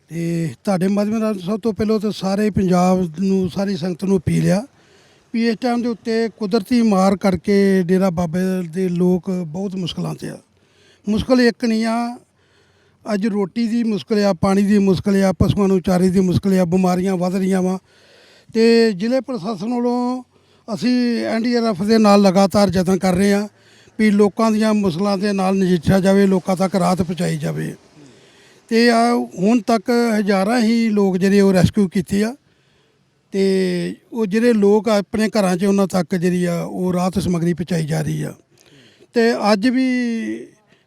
ਤੇ ਤੁਹਾਡੇ ਮਾਧਿਅਮ ਨਾਲ ਸਭ ਤੋਂ ਪਹਿਲਾਂ ਤਾਂ ਸਾਰੇ ਪੰਜਾਬ ਨੂੰ, ਸਾਰੀ ਸੰਗਤ ਨੂੰ ਅਪੀਲ ਆ ਵੀ ਇਸ ਟਾਈਮ ਦੇ ਉੱਤੇ ਕੁਦਰਤੀ ਮਾਰ ਕਰਕੇ ਡੇਰਾ ਬਾਬੇ ਦੇ ਲੋਕ ਬਹੁਤ ਮੁਸ਼ਕਲਾਂ 'ਚ ਆ। ਮੁਸ਼ਕਲ ਇੱਕ ਨਹੀਂ ਆ, ਅੱਜ ਰੋਟੀ ਦੀ ਮੁਸ਼ਕਲ ਆ, ਪਾਣੀ ਦੀ ਮੁਸ਼ਕਲ ਆ, ਪਸ਼ੂਆਂ ਨੂੰ ਚਾਰੇ ਦੀ ਮੁਸ਼ਕਲ ਆ, ਬਿਮਾਰੀਆਂ ਵੱਧ ਰਹੀਆਂ ਵਾ। ਤੇ ਜ਼ਿਲ੍ਹੇ ਪ੍ਰਸ਼ਾਸਨ ਵੱਲੋਂ ਅਸੀਂ ਐਨਡੀਆਰਐਫ ਦੇ ਨਾਲ ਲਗਾਤਾਰ ਯਤਨ ਕਰ ਰਹੇ ਆ ਵੀ ਲੋਕਾਂ ਦੀਆਂ ਮੁਸਲਾਂ ਦੇ ਨਾਲ ਨਜਿੱਠਿਆ ਜਾਵੇ ਲੋਕਾਂ ਤੱਕ ਰਾਹਤ ਪਹੁੰਚਾਈ ਜਾਵੇ। ਤੇ ਆ ਹੁਣ ਤੱਕ ਹਜ਼ਾਰਾਂ ਹੀ ਲੋਕ ਜਿਹੜੇ ਉਹ ਰੈਸਕਿਊ ਕੀਤੇ ਆ। ਤੇ ਉਹ ਜਿਹੜੇ ਲੋਕ ਆਪਣੇ ਘਰਾਂ 'ਚ ਉਹਨਾਂ ਤੱਕ ਜਿਹੜੀ ਆ ਉਹ ਰਾਹਤ ਸਮੱਗਰੀ ਪਹੁੰਚਾਈ ਜਾ ਰਹੀ ਆ। ਤੇ ਅੱਜ ਵੀ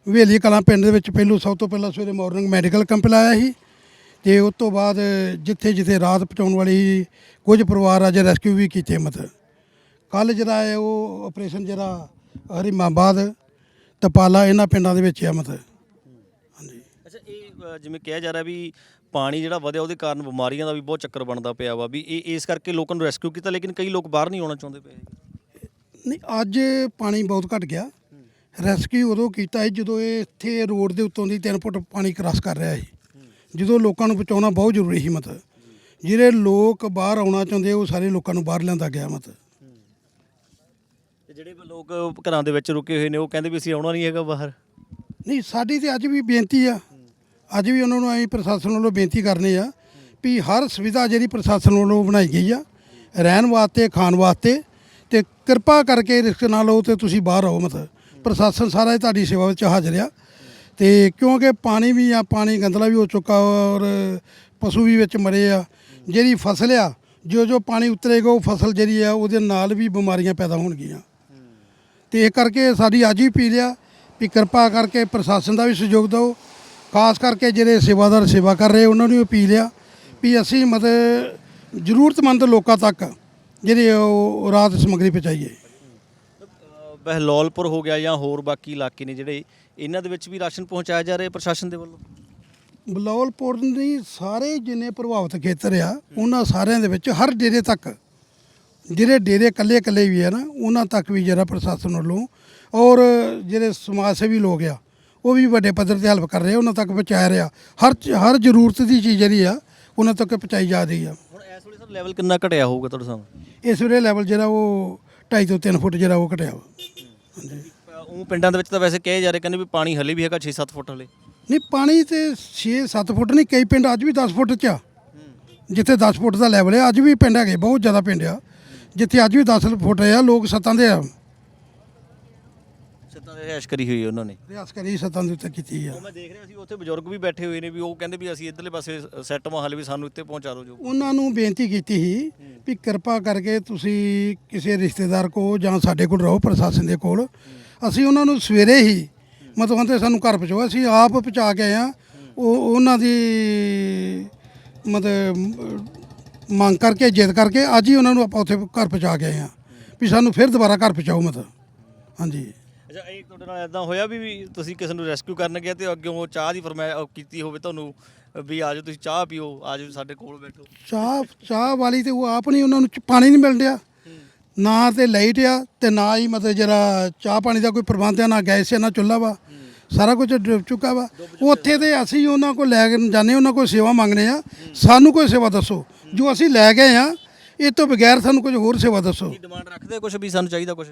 ਹਵੇਲੀ ਕਲਾਂ ਪਿੰਡ ਦੇ ਵਿੱਚ ਪਹਿਲੂ ਸਭ ਤੋਂ ਪਹਿਲਾਂ ਸਵੇਰੇ ਮਾਰਨਿੰਗ ਮੈਡੀਕਲ ਕੈਂਪ ਲਾਇਆ ਸੀ। ਤੇ ਉਸ ਤੋਂ ਬਾਅਦ ਜਿੱਥੇ ਜਿੱਥੇ ਰਾਹਤ ਪਹੁੰਚਾਉਣ ਵਾਲੀ ਸੀ, ਕੁਝ ਪਰਿਵਾਰ ਅੱਜ ਰੈਸਕਿਊ ਵੀ ਕੀਤੇ ਮਤ ਕੱਲ ਜਿਹੜਾ ਹੈ ਉਹ ਆਪਰੇਸ਼ਨ ਜਿਹੜਾ ਹਰੀਮਾਬਾਦ ਤਪਾਲਾ ਇਹਨਾਂ ਪਿੰਡਾਂ ਦੇ ਵਿੱਚ ਆ ਮਤ ਅੱਛਾ ਇਹ ਅ, ਜਿਵੇਂ ਕਿਹਾ ਜਾ ਰਿਹਾ ਵੀ ਪਾਣੀ ਜਿਹੜਾ ਵਧਿਆ ਉਹਦੇ ਕਾਰਨ ਬਿਮਾਰੀਆਂ ਦਾ ਵੀ ਬਹੁਤ ਚੱਕਰ ਬਣਦਾ ਪਿਆ ਵਾ ਵੀ ਇਹ ਇਸ ਕਰਕੇ ਲੋਕਾਂ ਨੂੰ ਰੈਸਕਿਊ ਕੀਤਾ ਲੇਕਿਨ ਕਈ ਲੋਕ ਬਾਹਰ ਨਹੀਂ ਆਉਣਾ ਚਾਹੁੰਦੇ ਪਏ ਨਹੀਂ ਅੱਜ ਪਾਣੀ ਬਹੁਤ ਘਟ ਗਿਆ। ਰੈਸਕਿਊ ਉਦੋਂ ਕੀਤਾ ਸੀ ਜਦੋਂ ਇਹ ਇੱਥੇ ਰੋਡ ਦੇ ਉੱਤੋਂ ਦੀ 3 ਫੁੱਟ ਪਾਣੀ ਕ੍ਰਾਸ ਕਰ ਰਿਹਾ ਸੀ। ਜਦੋਂ ਲੋਕਾਂ ਨੂੰ ਬਚਾਉਣਾ ਬਹੁਤ ਜ਼ਰੂਰੀ ਸੀ ਮਤ ਜਿਹੜੇ ਲੋਕ ਬਾਹਰ ਆਉਣਾ ਚਾਹੁੰਦੇ ਉਹ ਸਾਰੇ ਲੋਕਾਂ ਨੂੰ ਬਾਹਰ ਲਿਆਂਦਾ ਗਿਆ ਮਤ ਜਿਹੜੇ ਲੋਕ ਘਰਾਂ ਦੇ ਵਿੱਚ ਰੁਕੇ ਹੋਏ ਨੇ, ਉਹ ਕਹਿੰਦੇ ਵੀ ਅਸੀਂ ਆਉਣਾ ਨਹੀਂ ਹੈਗਾ ਬਾਹਰ। ਨਹੀਂ, ਸਾਡੀ ਤੇ ਅੱਜ ਵੀ ਬੇਨਤੀ ਆ। ਅੱਜ ਵੀ ਉਹਨਾਂ ਨੂੰ ਅਸੀਂ ਪ੍ਰਸ਼ਾਸਨ ਵੱਲੋਂ ਬੇਨਤੀ ਕਰਨੀ ਆ ਵੀ ਹਰ ਸੁਵਿਧਾ ਜਿਹੜੀ ਪ੍ਰਸ਼ਾਸਨ ਵੱਲੋਂ ਬਣਾਈ ਗਈ ਆ, ਰਹਿਣ ਵਾਸਤੇ, ਖਾਣ ਵਾਸਤੇ, ਤੇ ਕਿਰਪਾ ਕਰਕੇ ਰਿਸਕ ਨਾ ਲਓ ਤੇ ਤੁਸੀਂ ਬਾਹਰ ਆਓ ਮਤ। ਪ੍ਰਸ਼ਾਸਨ ਸਾਰਾ ਤੁਹਾਡੀ ਸੇਵਾ ਵਿੱਚ ਹਾਜ਼ਰ ਆ। ਤੇ ਕਿਉਂਕਿ ਪਾਣੀ ਵੀ ਆ, ਪਾਣੀ ਗੰਦਲਾ ਵੀ ਹੋ ਚੁੱਕਾ ਔਰ ਪਸ਼ੂ ਵੀ ਵਿੱਚ ਮਰੇ ਆ। ਜਿਹੜੀ ਫਸਲ ਆ ਜੋ ਜੋ ਪਾਣੀ ਉਤਰੇਗਾ, ਉਹ ਫਸਲ ਜਿਹੜੀ ਆ, ਉਹਦੇ ਨਾਲ ਵੀ ਬਿਮਾਰੀਆਂ ਪੈਦਾ ਹੋਣਗੀਆਂ। ਤੇ ਇਹ ਕਰਕੇ ਸਾਡੀ ਅੱਜ ਵੀ ਅਪੀਲ ਆ ਵੀ ਕਿਰਪਾ ਕਰਕੇ ਪ੍ਰਸ਼ਾਸਨ ਦਾ ਵੀ ਸਹਿਯੋਗ ਦਿਓ। ਖਾਸ ਕਰਕੇ ਜਿਹੜੇ ਸੇਵਾਦਾਰ ਸੇਵਾ ਕਰ ਰਹੇ ਉਹਨਾਂ ਨੂੰ ਵੀ ਅਪੀਲ ਆ ਵੀ ਅਸੀਂ ਮਤਲਬ ਜ਼ਰੂਰਤਮੰਦ ਲੋਕਾਂ ਤੱਕ ਜਿਹੜੇ ਉਹ ਰਾਹਤ ਸਮੱਗਰੀ ਪਹੁੰਚਾਈਏ। ਬਹਿਲੋਲਪੁਰ ਹੋ ਗਿਆ ਜਾਂ ਹੋਰ ਬਾਕੀ ਇਲਾਕੇ ਨੇ ਜਿਹੜੇ ਇਹਨਾਂ ਦੇ ਵਿੱਚ ਵੀ ਰਾਸ਼ਨ ਪਹੁੰਚਾਇਆ ਜਾ ਰਿਹਾ ਪ੍ਰਸ਼ਾਸਨ ਦੇ ਵੱਲੋਂ? ਬਲੌਲਪੁਰ ਦੀ ਸਾਰੇ ਜਿੰਨੇ ਪ੍ਰਭਾਵਿਤ ਖੇਤਰ ਆ ਉਹਨਾਂ ਸਾਰਿਆਂ ਦੇ ਵਿੱਚ ਹਰ ਡੇਰੇ ਤੱਕ ਜਿਹੜੇ ਡੇਰੇ ਇਕੱਲੇ ਇਕੱਲੇ ਵੀ ਆ ਨਾ ਉਹਨਾਂ ਤੱਕ ਵੀ ਜਿਹੜਾ ਪ੍ਰਸ਼ਾਸਨ ਵੱਲੋਂ ਔਰ ਜਿਹੜੇ ਸਮਾਜ ਸੇਵੀ ਲੋਕ ਆ ਉਹ ਵੀ ਵੱਡੇ ਪੱਧਰ ਤੇ ਹੈਲਪ ਕਰ ਰਹੇ ਉਹਨਾਂ ਤੱਕ ਪਹੁੰਚਾ ਰਿਹਾ। ਹਰ ਹਰ ਜ਼ਰੂਰਤ ਦੀ ਚੀਜ਼ ਜਿਹੜੀ ਆ ਉਹਨਾਂ ਤੱਕ ਪਹੁੰਚਾਈ ਜਾ ਰਹੀ ਆ। ਹੁਣ ਇਸ ਵੇਲੇ ਸਰ ਲੈਵਲ ਕਿੰਨਾ ਘਟਿਆ ਹੋਊਗਾ ਤੁਹਾਡੇ ਸਾਹਮਣੇ? ਇਸ ਵੇਲੇ ਲੈਵਲ ਜਿਹੜਾ ਉਹ 2.5 ਤੋਂ 3 ਫੁੱਟ ਜਿਹੜਾ ਉਹ ਘਟਿਆ ਹਾਂਜੀ। ਉਹ ਪਿੰਡਾਂ ਦੇ ਵਿੱਚ ਤਾਂ ਵੈਸੇ ਕਹੇ ਜਾ ਰਹੇ ਕਹਿੰਦੇ ਵੀ ਪਾਣੀ ਹਲੇ ਵੀ ਹੈਗਾ 6-7 ਫੁੱਟ ਹਲੇ। ਨਹੀਂ ਪਾਣੀ ਤੇ 6-7 ਫੁੱਟ ਨਹੀਂ ਕਈ ਪਿੰਡ ਅੱਜ ਵੀ 10 ਫੁੱਟ ਚ ਆ। ਜਿੱਥੇ 10 ਫੁੱਟ ਦਾ ਲੈਵਲ ਹੈ ਅੱਜ ਵੀ ਪਿੰਡ ਹੈਗੇ ਬਹੁਤ ਜ਼ਿਆਦਾ ਪਿੰਡ ਆ। ਜਿੱਥੇ ਅੱਜ ਵੀ 10 ਫੁੱਟ ਆ ਲੋਕ ਸੱਤਾਂ ਦੇ ਆ। ਛੱਤਾਂ ਦੇ ਐਸ਼ ਕਰੀ ਹੋਈ ਹੈ ਉਹਨਾਂ ਨੇ। ਰਿਆਸ ਕਰੀ ਸੱਤਾਂ ਦੇ ਉੱਤੇ ਕੀਤੀ ਆ। ਉਹ ਮੈਂ ਦੇਖ ਰਿਹਾ ਸੀ ਉੱਥੇ ਬਜ਼ੁਰਗ ਵੀ ਬੈਠੇ ਹੋਏ ਨੇ ਵੀ ਉਹ ਕਹਿੰਦੇ ਵੀ ਅਸੀਂ ਇੱਧਰਲੇ ਪਾਸੇ ਸੈੱਟ ਹਲੇ ਵੀ ਸਾਨੂੰ ਇੱਥੇ ਪਹੁੰਚਾ ਦਿਓ ਜੋ। ਉਹਨਾਂ ਨੂੰ ਬੇਨਤੀ ਕੀਤੀ ਸੀ ਵੀ ਕਿਰਪਾ ਕਰਕੇ ਤੁਸੀਂ ਕਿਸੇ ਰਿਸ਼ਤੇਦਾਰ ਕੋ ਜਾਂ ਸਾਡੇ ਕੋਲ ਰਹੋ ਪ੍ਰਸ਼ਾਸਨ ਦੇ ਕੋਲ। ਅਸੀਂ ਉਹਨਾਂ ਨੂੰ ਸਵੇਰੇ ਹੀ ਮਤਲਬ ਕਹਿੰਦੇ ਸਾਨੂੰ ਘਰ ਪਹੁੰਚਾਓ ਅਸੀਂ ਆਪ ਪਹੁੰਚਾ ਕੇ ਆਏ ਆ ਉਹ ਉਹਨਾਂ ਦੀ ਮਤਲਬ ਮੰਗ ਕਰਕੇ ਜਿੱਦ ਕਰਕੇ ਅੱਜ ਹੀ ਉਹਨਾਂ ਨੂੰ ਆਪਾਂ ਉੱਥੇ ਘਰ ਪਹੁੰਚਾ ਕੇ ਆਏ ਆ ਵੀ ਸਾਨੂੰ ਫਿਰ ਦੁਬਾਰਾ ਘਰ ਪਹੁੰਚਾਓ ਮਤਲਬ ਹਾਂਜੀ। ਅੱਛਾ ਇਹ ਤੁਹਾਡੇ ਨਾਲ ਇਦਾਂ ਹੋਇਆ ਵੀ ਵੀ ਤੁਸੀਂ ਕਿਸੇ ਨੂੰ ਰੈਸਕਿਊ ਕਰਨ ਗਏ ਤੇ ਅੱਗੇ ਉਹ ਚਾਹ ਦੀ ਫਰਮਾਇਸ਼ ਕੀਤੀ ਹੋਵੇ ਤੁਹਾਨੂੰ ਵੀ ਆਜੋ ਤੁਸੀਂ ਚਾਹ ਪੀਓ ਆਜੋ ਸਾਡੇ ਕੋਲ ਬੈਠੋ। ਚਾਹ ਚਾਹ ਵਾਲੀ ਤੇ ਉਹ ਆਪ ਨਹੀਂ ਉਹਨਾਂ ਨੂੰ ਚ- ਪਾਣੀ ਨਹੀਂ ਮਿਲ ਰਿਹਾ ਨਾ ਤੇ ਲਾਈਟ ਆ ਤੇ ਨਾ ਹੀ ਮਤਲਬ ਜਿਹੜਾ ਚਾਹ ਪਾਣੀ ਦਾ ਕੋਈ ਪ੍ਰਬੰਧ ਆ ਨਾ ਗੈਸ ਆ ਨਾ ਚੁੱਲ੍ਹਾ ਵਾ। ਸਾਰਾ ਕੁਝ ਡੁੱਬ ਚੁੱਕਾ ਵਾ। ਉੱਥੇ ਤੇ ਅਸੀਂ ਉਹਨਾਂ ਕੋਲ ਲੈ ਕੇ ਜਾਂਦੇ ਉਹਨਾਂ ਕੋਲ ਸੇਵਾ ਮੰਗਨੇ ਆ ਸਾਨੂੰ ਕੋਈ ਸੇਵਾ ਦੱਸੋ। ਜੋ ਅਸੀਂ ਲੈ ਗਏ ਆ ਇਹ ਤੋਂ ਬਗੈਰ ਸਾਨੂੰ ਕੁਝ ਹੋਰ ਸੇਵਾ ਦੱਸੋ। ਕੀ ਡਿਮਾਂਡ ਰੱਖਦੇ ਕੁਝ ਵੀ ਸਾਨੂੰ ਚਾਹੀਦਾ ਕੁਝ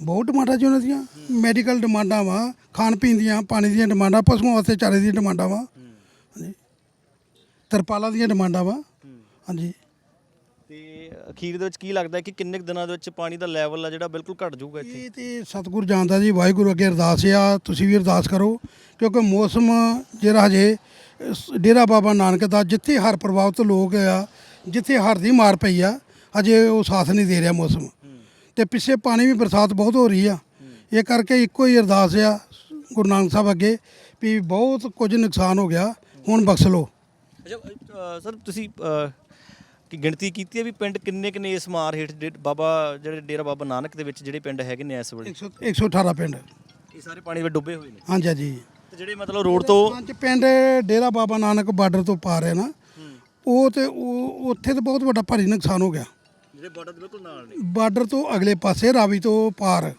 ਬਹੁਤ ਡਿਮਾਂਡਾਂ ਜੀ ਉਹਨਾਂ ਦੀਆਂ। ਮੈਡੀਕਲ ਡਿਮਾਂਡਾਂ ਵਾ ਖਾਣ ਪੀਣ ਦੀਆਂ ਪਾਣੀ ਦੀਆਂ ਡਿਮਾਂਡਾਂ ਪਸ਼ੂਆਂ ਵਾਸਤੇ ਚਾਰੇ ਦੀਆਂ ਡਿਮਾਂਡਾਂ ਵਾ। ਹਾਂਜੀ। ਤਰਪਾਲਾਂ ਦੀਆਂ ਡਿਮਾਂਡਾਂ ਵਾ। ਹਾਂਜੀ। ਅਖੀਰ ਦੇ ਵਿੱਚ ਕੀ ਲੱਗਦਾ ਹੈ ਕਿ ਕਿੰਨੇ ਕੁ ਦਿਨਾਂ ਦੇ ਵਿੱਚ ਪਾਣੀ ਦਾ ਲੈਵਲ ਆ ਜਿਹੜਾ ਬਿਲਕੁਲ ਘਟ ਜਾਊਗਾ ਇੱਥੇ? ਇਹ ਤੇ ਸਤਿਗੁਰ ਜਾਣਦਾ ਜੀ ਵਾਹਿਗੁਰੂ ਅੱਗੇ ਅਰਦਾਸ ਆ ਤੁਸੀਂ ਵੀ ਅਰਦਾਸ ਕਰੋ ਕਿਉਂਕਿ ਮੌਸਮ ਜਿਹੜਾ ਹਜੇ ਡੇਰਾ ਬਾਬਾ ਨਾਨਕ ਦਾ ਜਿੱਥੇ ਹਰ ਪ੍ਰਭਾਵਿਤ ਲੋਕ ਆ ਜਿੱਥੇ ਹਰ ਦੀ ਮਾਰ ਪਈ ਆ ਹਜੇ ਉਹ ਸਾਥ ਨਹੀਂ ਦੇ ਰਿਹਾ ਮੌਸਮ। ਤੇ ਪਿੱਛੇ ਪਾਣੀ ਵੀ ਬਰਸਾਤ ਬਹੁਤ ਹੋ ਰਹੀ ਆ। ਇਹ ਕਰਕੇ ਇੱਕੋ ਹੀ ਅਰਦਾਸ ਆ ਗੁਰੂ ਨਾਨਕ ਸਾਹਿਬ ਅੱਗੇ ਵੀ ਬਹੁਤ ਕੁਝ ਨੁਕਸਾਨ ਹੋ ਗਿਆ ਹੁਣ ਬਖਸ਼ ਲਓ। ਅੱਛਾ ਸਰ ਤੁਸੀਂ ਅ, ਕੀ ਗਿਣਤੀ ਕੀਤੀ ਹੈ ਵੀ ਪਿੰਡ ਕਿੰਨੇ ਕਿੰਨੇ ਇਸ ਮਾਰ ਹੇਠ ਡੇ- ਬਾਬਾ ਜਿਹੜੇ ਡੇਰਾ ਬਾਬਾ ਨਾਨਕ ਦੇ ਵਿੱਚ ਜਿਹੜੇ ਪਿੰਡ ਹੈਗੇ ਨੇ ਇਸ ਵੇਲੇ? 100 118 ਪਿੰਡ। ਇਹ ਸਾਰੇ ਪਾਣੀ ਵਿੱਚ ਡੁੱਬੇ ਹੋਏ ਨੇ। ਹਾਂਜੀ ਹਾਂਜੀ। ਤੇ ਜਿਹੜੇ ਮਤਲਬ ਰੋਡ ਤੋਂ ਪੰਜ ਪਿੰਡ ਡੇਰਾ ਬਾਬਾ ਨਾਨਕ ਬਾਰਡਰ ਤੋਂ ਪਾਰ ਹੈ ਨਾ ਉਹ ਤੇ ਉਹ ਉੱਥੇ ਤੇ ਬਹੁਤ ਵੱਡਾ ਭਾਰੀ ਨੁਕਸਾਨ ਹੋ ਗਿਆ। ਜਿਹੜੇ ਬਾਰਡਰ ਦੇ ਬਿਲਕੁਲ ਨਾਲ ਨੇ। ਬਾਰਡਰ ਤੋਂ ਅਗਲੇ ਪਾਸੇ ਰਾਵੀ ਤੋਂ ਪਾਰ।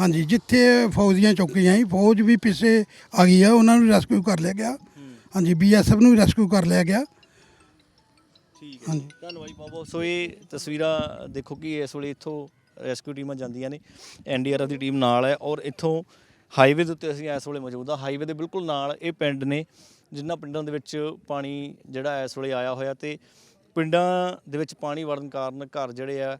ਹਾਂਜੀ ਜਿੱਥੇ ਫੌਜੀਆਂ ਚੌਕੀਆਂ ਸੀ ਫੌਜ ਵੀ ਪਿੱਛੇ ਆ ਗਈ ਆ ਉਹਨਾਂ ਨੂੰ ਰੈਸਕਿਊ ਕਰ ਲਿਆ ਗਿਆ। ਹਾਂਜੀ ਬੀਐਸਐਫ ਨੂੰ ਵੀ ਰੈਸਕਿਊ ਕਰ ਲਿਆ ਗਿਆ। ਠੀਕ ਹੈ। ਹਾਂਜੀ। ਧੰਨਵਾਦ ਜੀ ਬਹੁਤ ਬਹੁਤ। ਸੋ ਇਹ ਤਸਵੀਰਾਂ ਦੇਖੋ ਕਿ ਇਸ ਵੇਲੇ ਇੱਥੋਂ ਰੈਸਕਿਊ ਟੀਮਾਂ ਜਾਂਦੀਆਂ ਨੇ। ਐਨਡੀਆਰਐਫ ਦੀ ਟੀਮ ਨਾਲ ਹੈ ਔਰ ਇੱਥੋਂ ਹਾਈਵੇ ਦੇ ਉੱਤੇ ਅਸੀਂ ਇਸ ਵੇਲੇ ਮੌਜੂਦ ਆ ਹਾਈਵੇ ਦੇ ਬਿਲਕੁਲ ਨਾਲ ਇਹ ਪਿੰਡ ਨੇ ਜਿਨ੍ਹਾਂ ਪਿੰਡਾਂ ਦੇ ਵਿੱਚ ਪਾਣੀ ਜਿਹੜਾ ਇਸ ਵੇਲੇ ਆਇਆ ਹੋਇਆ ਤੇ ਪਿੰਡਾਂ ਦੇ ਵਿੱਚ ਪਾਣੀ ਵੜਨ ਕਾਰਨ ਘਰ ਜਿਹੜੇ ਆ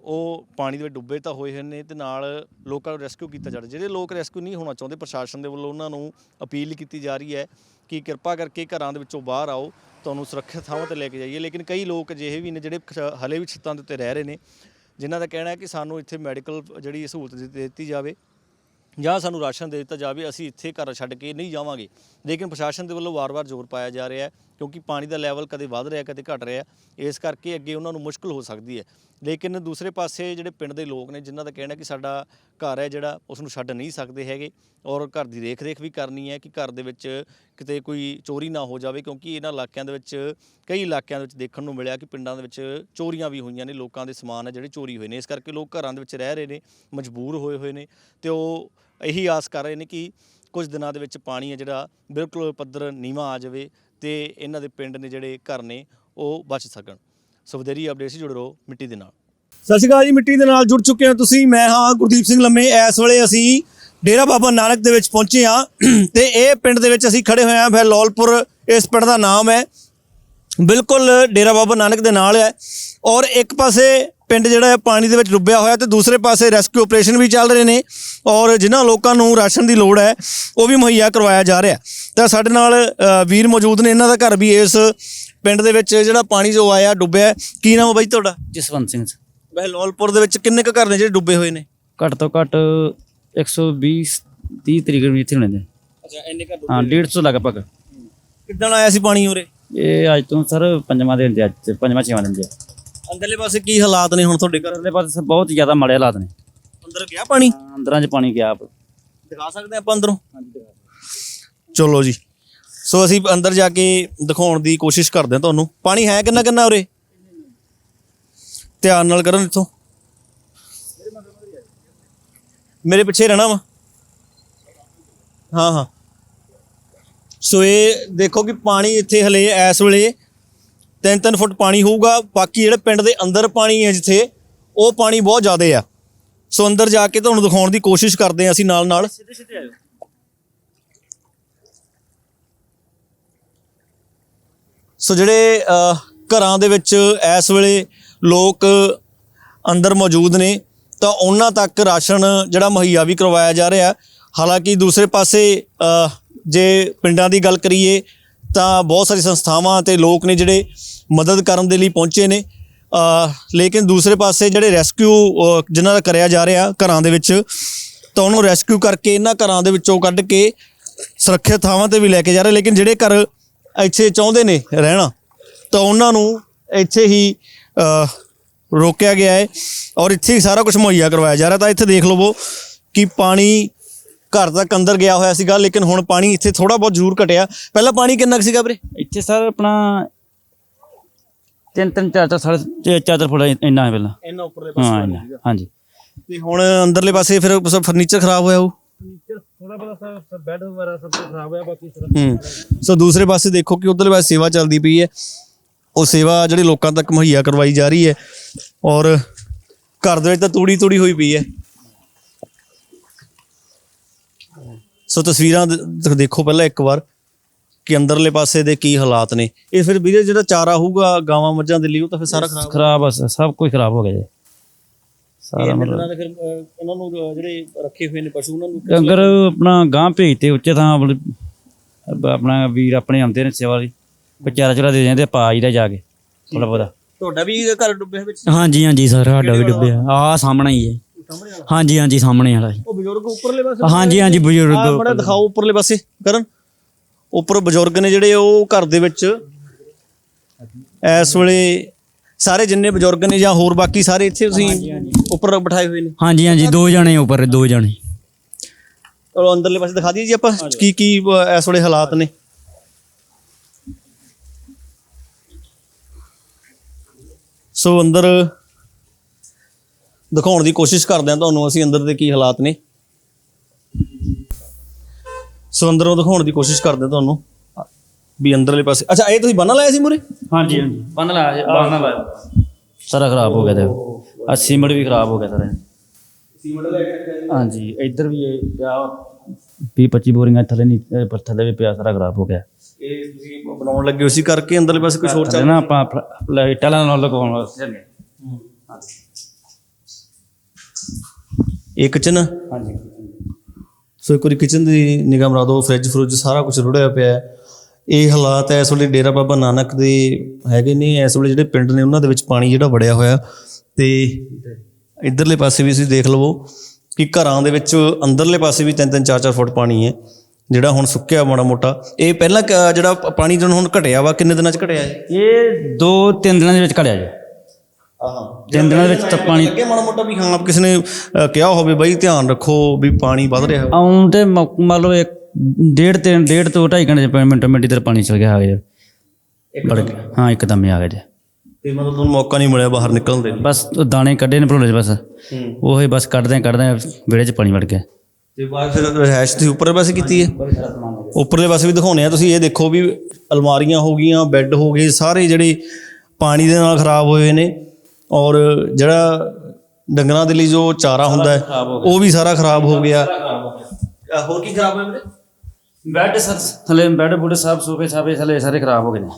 ਉਹ ਪਾਣੀ ਦੇ ਵਿੱਚ ਡੁੱਬੇ ਤਾਂ ਹੋਏ ਹੋਏ ਨੇ ਤੇ ਨਾਲ ਲੋਕਾਂ ਨੂੰ ਰੈਸਕਿਊ ਕੀਤਾ ਜਾ ਰਿਹਾ। ਜਿਹੜੇ ਲੋਕ ਰੈਸਕਿਊ ਨਹੀਂ ਹੋਣਾ ਚਾਹੁੰਦੇ ਪ੍ਰਸ਼ਾਸਨ ਦੇ ਵੱਲੋਂ ਉਹਨਾਂ ਨੂੰ ਅਪੀਲ ਕੀਤੀ ਜਾ ਰਹੀ ਹੈ ਕਿ ਕਿਰਪਾ ਕਰਕੇ ਘਰਾਂ ਦੇ ਵਿੱਚੋਂ ਬਾਹਰ ਆਓ, ਤੁਹਾਨੂੰ ਸੁਰੱਖਿਅਤ ਥਾਵਾਂ ਤੇ ਲੈ ਕੇ ਜਾਈਏ। ਲੇਕਿਨ ਕਈ ਲੋਕ ਅਜਿਹੇ ਵੀ ਨੇ ਜਿਹੜੇ ਹਲੇ ਵੀ ਛੱਤਾਂ ਦੇ ਉੱਤੇ ਰਹਿ ਰਹੇ ਨੇ, ਜਿਨ੍ਹਾਂ ਦਾ ਕਹਿਣਾ ਹੈ ਕਿ ਸਾਨੂੰ ਇੱਥੇ ਮੈਡੀਕਲ ਜਿਹੜੀ ਸਹੂਲਤ ਦੇ ਦਿੱਤੀ ਜਾਵੇ ਜਾਂ ਸਾਨੂੰ ਰਾਸ਼ਨ ਦੇ ਦਿੱਤਾ ਜਾਵੇ, ਅਸੀਂ ਇੱਥੇ ਘਰ ਛੱਡ ਕੇ ਨਹੀਂ ਜਾਵਾਂਗੇ। ਲੇਕਿਨ ਪ੍ਰਸ਼ਾਸਨ ਦੇ ਵੱਲੋਂ ਵਾਰ-ਵਾਰ ਜ਼ੋਰ ਪਾਇਆ ਜਾ ਰਿਹਾ ਹੈ। ਕਿਉਂਕਿ ਪਾਣੀ ਦਾ ਲੈਵਲ ਕਦੇ ਵੱਧ ਰਿਹਾ, ਕਦੇ ਘਟ ਰਿਹਾ, ਇਸ ਕਰਕੇ ਅੱਗੇ ਉਹਨਾਂ ਨੂੰ ਮੁਸ਼ਕਲ ਹੋ ਸਕਦੀ ਹੈ। ਲੇਕਿਨ ਦੂਸਰੇ ਪਾਸੇ ਜਿਹੜੇ ਪਿੰਡ ਦੇ ਲੋਕ ਨੇ, ਜਿਨ੍ਹਾਂ ਦਾ ਕਹਿਣਾ ਕਿ ਸਾਡਾ ਘਰ ਹੈ ਜਿਹੜਾ, ਉਸ ਨੂੰ ਛੱਡ ਨਹੀਂ ਸਕਦੇ ਹੈਗੇ ਔਰ ਘਰ ਦੀ ਦੇਖ-ਰੇਖ ਵੀ ਕਰਨੀ ਹੈ ਕਿ ਘਰ ਦੇ ਵਿੱਚ ਕਿਤੇ ਕੋਈ ਚੋਰੀ ਨਾ ਹੋ ਜਾਵੇ, ਕਿਉਂਕਿ ਇਹਨਾਂ ਇਲਾਕਿਆਂ ਦੇ ਵਿੱਚ, ਕਈ ਇਲਾਕਿਆਂ ਦੇ ਵਿੱਚ ਦੇਖਣ ਨੂੰ ਮਿਲਿਆ ਕਿ ਪਿੰਡਾਂ ਦੇ ਵਿੱਚ ਚੋਰੀਆਂ ਵੀ ਹੋਈਆਂ ਨੇ, ਲੋਕਾਂ ਦੇ ਸਮਾਨ ਹੈ ਜਿਹੜੇ ਚੋਰੀ ਹੋਏ ਨੇ। ਇਸ ਕਰਕੇ ਲੋਕ ਘਰਾਂ ਦੇ ਵਿੱਚ ਰਹਿ ਰਹੇ ਨੇ, ਮਜਬੂਰ ਹੋਏ ਹੋਏ ਨੇ ਤੇ ਉਹ ਇਹੀ ਆਸ ਕਰ ਰਹੇ ਨੇ ਕਿ ਕੁਝ ਦਿਨਾਂ ਦੇ ਵਿੱਚ ਪਾਣੀ ਹੈ ਜਿਹੜਾ ਬਿਲਕੁਲ ਪੱਧਰ ਨੀਵਾਂ ਆ ਜਾਵੇ। ਤੇ ਇਹਨਾਂ ਦੇ ਪਿੰਡ ਨੇ ਜਿਹੜੇ ਘਰ ਨੇ, ਉਹ ਬਚ ਸਕਣ। ਸੋ ਵਧੇਰੀ ਅਪਡੇਟ ਸੀ, ਜੁੜੇ ਰਹੋ ਮਿੱਟੀ ਦੇ ਨਾਲ। ਸਤਿ ਸ਼੍ਰੀ ਅਕਾਲ ਜੀ, ਮਿੱਟੀ ਦੇ ਨਾਲ ਜੁੜ ਚੁੱਕੇ ਹੋ ਤੁਸੀਂ। ਮੈਂ ਹਾਂ ਗੁਰਦੀਪ ਸਿੰਘ ਲੰਮੇ। ਇਸ ਵੇਲੇ ਅਸੀਂ ਡੇਰਾ ਬਾਬਾ ਨਾਨਕ ਦੇ ਵਿੱਚ ਪਹੁੰਚੇ ਹਾਂ। ਤੇ ਇਹ ਪਿੰਡ ਦੇ ਵਿੱਚ ਅਸੀਂ ਖੜੇ ਹੋਏ ਹਾਂ। ਫਿਲੌਲਪੁਰ ਇਸ ਪਿੰਡ ਦਾ ਨਾਮ ਹੈ। ਬਿਲਕੁਲ ਡੇਰਾ ਬਾਬਾ ਨਾਨਕ ਦੇ ਨਾਲ ਹੈ। ਔਰ ਇੱਕ ਪਾਸੇ ਪਿੰਡ ਜਿਹੜਾ ਹੈ ਪਾਣੀ ਦੇ ਵਿੱਚ ਡੁੱਬਿਆ ਹੋਇਆ ਤੇ ਦੂਸਰੇ ਪਾਸੇ ਰੈਸਕਿਊ ਆਪਰੇਸ਼ਨ ਵੀ ਚੱਲ ਰਹੇ ਨੇ ਔਰ ਜਿਨ੍ਹਾਂ ਲੋਕਾਂ ਨੂੰ ਰਾਸ਼ਨ ਦੀ ਲੋੜ ਹੈ ਉਹ ਵੀ ਮੁਹੱਈਆ ਕਰਵਾਇਆ ਜਾ ਰਿਹਾ ਤਾਂ ਸਾਡੇ ਨਾਲ ਵੀਰ ਮੌਜੂਦ ਨੇ ਇਹਨਾਂ ਦਾ ਘਰ ਵੀ ਇਸ ਪਿੰਡ ਦੇ ਵਿੱਚ ਜਿਹੜਾ ਪਾਣੀ ਜੋ ਆਇਆ ਡੁੱਬਿਆ। ਕੀ ਨਾਮ ਹੈ ਬਾਈ ਤੁਹਾਡਾ? ਜਸਵੰਤ ਸਿੰਘ ਬਹਿਲੋਲਪੁਰ ਦੇ ਵਿੱਚ ਕਿੰਨੇ ਕੁ ਘਰ ਨੇ ਜਿਹੜੇ ਡੁੱਬੇ ਹੋਏ ਨੇ? ਘੱਟ ਤੋਂ ਘੱਟ 120 30 ਤਰੀਕ ਨੂੰ ਇੱਥੇ ਹੋਣੇ ਨੇ। ਅੱਛਾ ਇੰਨੇ ਘਰ ਹਾਂ 150 ਲਗਭਗ। ਕਿੱਦਾਂ ਆਇਆ ਸੀ ਪਾਣੀ ਉਰੇ? ਇਹ ਅੱਜ ਤੋਂ ਸਰ ਪੰਜਵਾਂ ਦਿਨ ਦੇ ਅੱਜ ਪੰਜਵਾਂ ਛੇਵਾਂ ਦਿਨ ਦੇ ਅੰਦਰਲੇ ਪਾਸੇ ਕੀ ਹਾਲਾਤ ਨੇ ਹੁਣ ਤੁਹਾਡੇ ਘਰ? ਦੇ ਪਾਸੇ ਬਹੁਤ ਜ਼ਿਆਦਾ ਮਾੜੇ ਹਾਲਾਤ ਨੇ। ਅੰਦਰ ਗਿਆ ਪਾਣੀ? ਅੰਦਰਾਂ 'ਚ ਪਾਣੀ ਗਿਆ ਆਪ। ਦਿਖਾ ਸਕਦੇ ਆਪਾਂ ਅੰਦਰੋਂ? ਚਲੋ ਜੀ। ਸੋ ਅਸੀਂ ਅੰਦਰ ਜਾ ਕੇ ਦਿਖਾਉਣ ਦੀ ਕੋਸ਼ਿਸ਼ ਕਰਦੇ ਹਾਂ ਤੁਹਾਨੂੰ। ਪਾਣੀ ਹੈ ਕਿੰਨਾ ਕਿੰਨਾ ਉਰੇ? ਧਿਆਨ ਨਾਲ ਕਰਨ ਇੱਥੋਂ। ਮੇਰੇ ਪਿੱਛੇ ਰਹਿਣਾ ਵਾ। ਹਾਂ ਹਾਂ। ਸੋ ਇਹ ਦੇਖੋ ਕਿ ਪਾਣੀ ਇੱਥੇ ਹਲੇ ਇਸ ਵੇਲੇ 3-3 ਫੁੱਟ ਪਾਣੀ ਹੋਊਗਾ। ਬਾਕੀ ਜਿਹੜੇ ਪਿੰਡ ਦੇ ਅੰਦਰ ਪਾਣੀ ਹੈ ਜਿੱਥੇ, ਉਹ ਪਾਣੀ ਬਹੁਤ ਜ਼ਿਆਦਾ ਆ। ਸੋ ਅੰਦਰ ਜਾ ਕੇ ਤੁਹਾਨੂੰ ਦਿਖਾਉਣ ਦੀ ਕੋਸ਼ਿਸ਼ ਕਰਦੇ ਹਾਂ ਅਸੀਂ ਨਾਲ ਨਾਲ ਸਿੱਧੇ ਸਿੱਧੇ ਆਏ ਸੋ ਜਿਹੜੇ ਘਰਾਂ ਦੇ ਵਿੱਚ ਇਸ ਵੇਲੇ ਲੋਕ ਅੰਦਰ ਮੌਜੂਦ ਨੇ, ਤਾਂ ਉਹਨਾਂ ਤੱਕ ਰਾਸ਼ਨ ਜਿਹੜਾ ਮੁਹੱਈਆ ਵੀ ਕਰਵਾਇਆ ਜਾ ਰਿਹਾ। ਹਾਲਾਂਕਿ ਦੂਸਰੇ ਪਾਸੇ ਜੇ ਪਿੰਡਾਂ ਦੀ ਗੱਲ ਕਰੀਏ ਤਾਂ ਬਹੁਤ ਸਾਰੀ ਸੰਸਥਾਵਾਂ ਤੇ ਲੋਕ ਨੇ ਜਿਹੜੇ ਮਦਦ ਕਰਨ ਦੇ ਲਈ ਪਹੁੰਚੇ ਨੇ। ਲੇਕਿਨ ਦੂਸਰੇ ਪਾਸੇ ਜਿਹੜੇ ਰੈਸਕਿਊ ਜਿਨ੍ਹਾਂ ਦਾ ਕਰਿਆ ਜਾ ਰਿਹਾ ਘਰਾਂ ਦੇ ਵਿੱਚ, ਤਾਂ ਉਹਨੂੰ ਰੈਸਕਿਊ ਕਰਕੇ ਇਹਨਾਂ ਘਰਾਂ ਦੇ ਵਿੱਚੋਂ ਕੱਢ ਕੇ ਸੁਰੱਖਿਅਤ ਥਾਵਾਂ ਤੇ ਵੀ ਲੈ ਕੇ ਜਾ ਰਹੇ। ਲੇਕਿਨ ਜਿਹੜੇ ਘਰ ਇੱਥੇ ਚਾਹੁੰਦੇ ਨੇ ਰਹਿਣਾ, ਤਾਂ ਉਹਨਾਂ ਨੂੰ ਇੱਥੇ ਹੀ ਰੋਕਿਆ ਗਿਆ ਹੈ। ਔਰ ਇੱਥੇ ਹੀ ਸਾਰਾ ਕੁਝ ਮੁਹੱਈਆ ਕਰਵਾਇਆ ਜਾ ਰਿਹਾ। ਤਾਂ ਇੱਥੇ ਦੇਖ ਲਵੋ ਕਿ ਪਾਣੀ ਘਰ ਤੱਕ ਅੰਦਰ ਗਿਆ ਹੋਇਆ ਸੀਗਾ ਲੇਕਿਨ ਹੁਣ ਪਾਣੀ ਇੱਥੇ ਥੋੜਾ ਬਹੁਤ ਜ਼ਰੂਰ ਘਟਿਆ। ਪਹਿਲਾਂ ਪਾਣੀ ਕਿੰਨਾ ਕੁ ਸੀਗਾ ਵੀਰੇ? ਇੱਥੇ ਸਰ ਆਪਣਾ ਤਿੰਨ ਤਿੰਨ ਚਾਰ ਚਾਰ ਸਾਢੇ ਚਾਰ- ਚਾਰ ਫੁੱਟ ਇੰਨਾ ਹੈ ਪਹਿਲਾਂ। ਇੰਨਾ ਉੱਪਰਲੇ ਹਾਂ ਇੰਨਾ ਹਾਂਜੀ। ਤੇ ਹੁਣ ਅੰਦਰਲੇ ਪਾਸੇ ਫਿਰ ਸਭ ਫਰਨੀਚਰ ਖਰਾਬ ਹੋਇਆ ਉਹ? ਥੋੜਾ ਬਹੁਤਾ ਸਰ ਬੈੱਡ ਵਗੈਰਾ ਸਭ ਕੁਝ ਖਰਾਬ ਹੋਇਆ ਬਾਕੀ ਹੂੰ। ਸੋ ਦੂਸਰੇ ਪਾਸੇ ਦੇਖੋ ਕਿ ਉਧਰਲੇ ਪਾਸੇ ਸੇਵਾ ਚੱਲਦੀ ਪਈ ਹੈ। ਉਹ ਸੇਵਾ ਜਿਹੜੀ ਲੋਕਾਂ ਤੱਕ ਮੁਹੱਈਆ ਕਰਵਾਈ ਜਾ ਰਹੀ ਹੈ। ਔਰ ਘਰ ਦੇ ਵਿੱਚ ਤਾਂ ਤੂੜੀ ਤੂੜੀ ਹੋਈ ਪਈ ਹੈ। ਸੋ ਤਸਵੀਰਾਂ ਦ- ਦੇਖੋ ਪਹਿਲਾਂ ਇੱਕ ਵਾਰ ਕਿ ਅੰਦਰਲੇ ਪਾਸੇ ਦੇ ਕੀ ਹਾਲਾਤ ਨੇ। ਇਹ ਫਿਰ ਵੀਰੇ ਜਿਹੜਾ ਚਾਰਾ ਹੋਊਗਾ ਗਾਵਾਂ ਮੱਝਾਂ ਦੇ ਲਈ ਉਹ ਤਾਂ ਫਿਰ ਸਾਰਾ ਖਰਾਬ ਖਰਾਬ ਆ ਸਭ ਕੁਝ ਖਰਾਬ ਹੋ ਗਿਆ ਜੀ। ਸਾਰਾ ਮਤਲਬ ਦੇ ਫਿਰ ਇਹਨਾਂ ਨੂੰ ਅਹ, ਜਿਹੜੇ ਰੱਖੇ ਹੋਏ ਨੇ ਪਸ਼ੂ ਉਹਨਾਂ ਨੂੰ ਡੰਗਰ ਆਪਣਾ ਗਾਂ ਭੇਜਤੇ ਉੱਚੇ ਥਾਂ ਮਤਲਬ ਆਪਣਾ ਵੀਰ ਆਪਣੇ ਆਉਂਦੇ ਨੇ ਸੇਵਾ ਲਈ। ਵਿਚਾਰਾ ਚੁਰਾ ਦੇ ਜਾਂਦੇ ਪਾ ਆਈਦਾ ਜਾ ਕੇ ਥੋੜਾ ਬਹੁਤਾ ਤੁਹਾਡਾ ਵੀ ਘਰ ਡੁੱਬਿਆ ਵਿੱਚ? ਹਾਂਜੀ ਹਾਂਜੀ ਸਰ ਸਾਡਾ ਵੀ ਡੁੱਬਿਆ। ਆ ਸਾਹਮਣੇ ਹੀ ਹੈ। ਹਾਂਜੀ ਹਾਂਜੀ ਸਾਹਮਣੇ ਵਾਲਾ ਜੀ। ਉਹ ਬਜ਼ੁਰਗ ਉੱਪਰਲੇ ਪਾਸੇ ਹਾਂਜੀ ਹਾਂਜੀ ਬਜ਼ੁਰਗ ਬੜਾ ਦਿਖਾਓ ਉੱਪਰਲੇ ਪਾਸੇ ਕਰਨ। ਉੱਪਰ ਬਜ਼ੁਰਗ ਨੇ ਜਿਹੜੇ ਉਹ ਘਰ ਦੇ ਵਿੱਚ। ਇਸ ਵੇਲੇ ਸਾਰੇ ਜਿੰਨੇ ਬਜ਼ੁਰਗ ਨੇ ਜਾਂ ਹੋਰ ਬਾਕੀ ਸਾਰੇ ਇੱਥੇ ਤੁਸੀਂ ਉੱਪਰ ਬਿਠਾਏ ਹੋਏ ਨੇ? ਹਾਂਜੀ ਹਾਂਜੀ ਦੋ ਜਣੇ ਉੱਪਰ ਦੋ ਜਣੇ। ਚਲੋ ਅੰਦਰਲੇ ਪਾਸੇ ਦਿਖਾ ਦਈਏ ਜੀ ਆਪਾਂ ਕੀ ਕੀ ਇਸ ਵੇਲੇ ਹਾਲਾਤ ਨੇ। ਸੋ ਅੰਦਰ ਦਿਖਾਉਣ ਦੀ ਕੋਸ਼ਿਸ਼ ਕਰਦੇ ਹਾਂ ਤੁਹਾਨੂੰ ਅਸੀਂ ਅੰਦਰ ਦੇ ਕੀ ਹਾਲਾਤ ਨੇ। ਸੋ ਅੰਦਰੋਂ ਦਿਖਾਉਣ ਦੀ ਕੋਸ਼ਿਸ਼ ਕਰਦੇ ਹਾਂ ਤੁਹਾਨੂੰ। ਵੀ ਅੰਦਰਲੇ ਪਾਸੇ। ਅੱਛਾ ਇਹ ਤੁਸੀਂ ਬੰਨਾ ਲਾਇਆ ਸੀ ਮੂਰੇ ਹਾਂਜੀ ਹਾਂਜੀ। ਬੰਨ ਲਾ ਬੰਨ ਲਾ ਸਾਰਾ ਖਰਾਬ ਹੋ ਗਿਆ ਤੇ। ਆ ਸੀਮਟ ਵੀ ਖਰਾਬ ਹੋ ਗਿਆ ਸਾਰਾ। ਹਾਂਜੀ ਇੱਧਰ ਵੀ ਇਹ ਪਿਆ। 20 25 ਬੋਰੀਆਂ ਥੱਲੇ ਨਹੀਂ ਪਰ ਥੱਲੇ ਵੀ ਪਿਆ ਸਾਰਾ ਖਰਾਬ ਹੋ ਗਿਆ। ਇਹ ਤੁਸੀਂ ਬਣਾਉਣ ਲੱਗੇ ਹੋ ਸੀ ਕਰਕੇ ਅੰਦਰਲੇ ਪਾਸੇ ਕੁਝ ਹੋਰ ਥੱਲੇ ਨਾ ਆਪਾਂ ਲਾਈਟਾਂ ਨਾਲ ਲਗਾਉਣ ਵਾਸਤੇ ਇਹ ਕਿਚਨ ਹਾਂਜੀ ਸੋ ਇੱਕ ਵਾਰੀ ਕਿਚਨ ਦੀ ਨਿਗਾਹ ਮਰਾ ਦਿਓ ਫ੍ਰਿਜ ਫਰੁੱਜ ਸਾਰਾ ਕੁਝ ਰੁੜਿਆ ਪਿਆ ਹੈ। ਇਹ ਹਾਲਾਤ ਹੈ ਇਸ ਵੇਲੇ ਡੇਰਾ ਬਾਬਾ ਨਾਨਕ ਦੇ ਹੈਗੇ ਨੇ ਇਸ ਵੇਲੇ ਜਿਹੜੇ ਪਿੰਡ ਨੇ ਉਹਨਾਂ ਦੇ ਵਿੱਚ ਪਾਣੀ ਜਿਹੜਾ ਵੜਿਆ ਹੋਇਆ ਤੇ ਇਧਰਲੇ ਪਾਸੇ ਵੀ ਤੁਸੀਂ ਦੇਖ ਲਵੋ ਕਿ ਘਰਾਂ ਦੇ ਵਿੱਚ ਅੰਦਰਲੇ ਪਾਸੇ ਵੀ 3-3 4-4 ਫੁੱਟ ਪਾਣੀ ਹੈ ਜਿਹੜਾ ਹੁਣ ਸੁੱਕਿਆ ਮਾੜਾ ਮੋਟਾ। ਇਹ ਪਹਿਲਾਂ ਕ- ਜਿਹੜਾ ਪਾਣੀ ਜਦੋਂ ਹੁਣ ਘਟਿਆ ਵਾ ਕਿੰਨੇ ਦਿਨਾਂ ਚ ਘਟਿਆ ਹੈ ਇਹ ਦੋ ਤਿੰਨ ਦਿਨਾਂ ਦੇ ਵਿੱਚ ਘੜਿਆ ਜੀ। ਆਹਾਂ। ਤਿੰਨ ਦਿਨਾਂ ਦੇ ਵਿੱਚ ਤਾਂ ਪਾਣੀ ਲੱਗੇ ਮਾੜਾ ਮੋਟਾ ਵੀ ਹਾਂ ਆਪ ਕਿਸੇ ਨੇ ਅ, ਕਿਹਾ ਹੋਵੇ ਬਈ ਧਿਆਨ ਰੱਖੋ ਵੀ ਪਾਣੀ ਵੱਧ ਰਿਹਾ ਆਉਂ ਤੇ ਮ- ਮੰਨ ਲਓ ਇੱਕ ਡੇਢ ਤਿੰਨ ਡੇਢ ਤੋਂ ਢਾਈ ਘੰਟੇ ਚ ਮਿੰਟ ਮਿੰਟ ਇਧਰ ਪਾਣੀ ਚਲ ਗਿਆ ਆ ਗਿਆ ਬੜ ਗਿਆ ਹਾਂ ਇੱਕਦਮ ਹੀ ਆ ਗਿਆ ਜੀ। ਤੇ ਮਤਲਬ ਤੁਹਾਨੂੰ ਮੌਕਾ ਨਹੀਂ ਮਿਲਿਆ ਬਾਹਰ ਨਿਕਲਣ ਦੇ। ਬਸ ਉਹ ਦਾਣੇ ਕੱਢੇ ਨੇ ਭਰੋਲੇ 'ਚ ਬਸ। ਉਹੀ ਬਸ ਕੱਢਦੇ ਕੱਢਦੇ ਵਿਹੜੇ 'ਚ ਪਾਣੀ ਵੜ ਗਿਆ। ਤੇ ਬਾਅਦ ਫਿਰ ਰਹਿਸ਼ ਤੁਸੀਂ ਉੱਪਰਲੇ ਪਾਸੇ ਕੀਤੀ ਹੈ? ਉੱਪਰਲੇ ਪਾਸੇ ਵੀ ਦਿਖਾਉਣੇ ਆ ਤੁਸੀਂ ਇਹ ਦੇਖੋ ਵੀ ਅਲਮਾਰੀਆਂ ਹੋ ਗਈਆਂ ਬੈੱਡ ਹੋ ਗਏ ਸਾਰੇ ਜਿਹੜੇ ਪਾਣੀ ਦੇ ਨਾਲ ਖਰਾਬ ਹੋਏ ਨੇ। ਔਰ ਜਿਹੜਾ ਡੰਗਰਾਂ ਦੇ ਲਈ ਜੋ ਚਾਰਾ ਹੁੰਦਾ ਹੈ ਉਹ ਵੀ ਸਾਰਾ ਖਰਾਬ ਹੋ ਗਿਆ। ਹੋਰ ਕੀ ਖਰਾਬ ਹੋਇਆ ਵੀਰੇ? ਬੈੱਡ ਸਰ ਥੱਲੇ ਬੈੱਡ ਬੁੱਡ ਸਭ ਸੋਫੇ ਸਾਫੇ ਥੱਲੇ ਸਾਰੇ ਖਰਾਬ ਹੋ ਗਏ ਨੇ।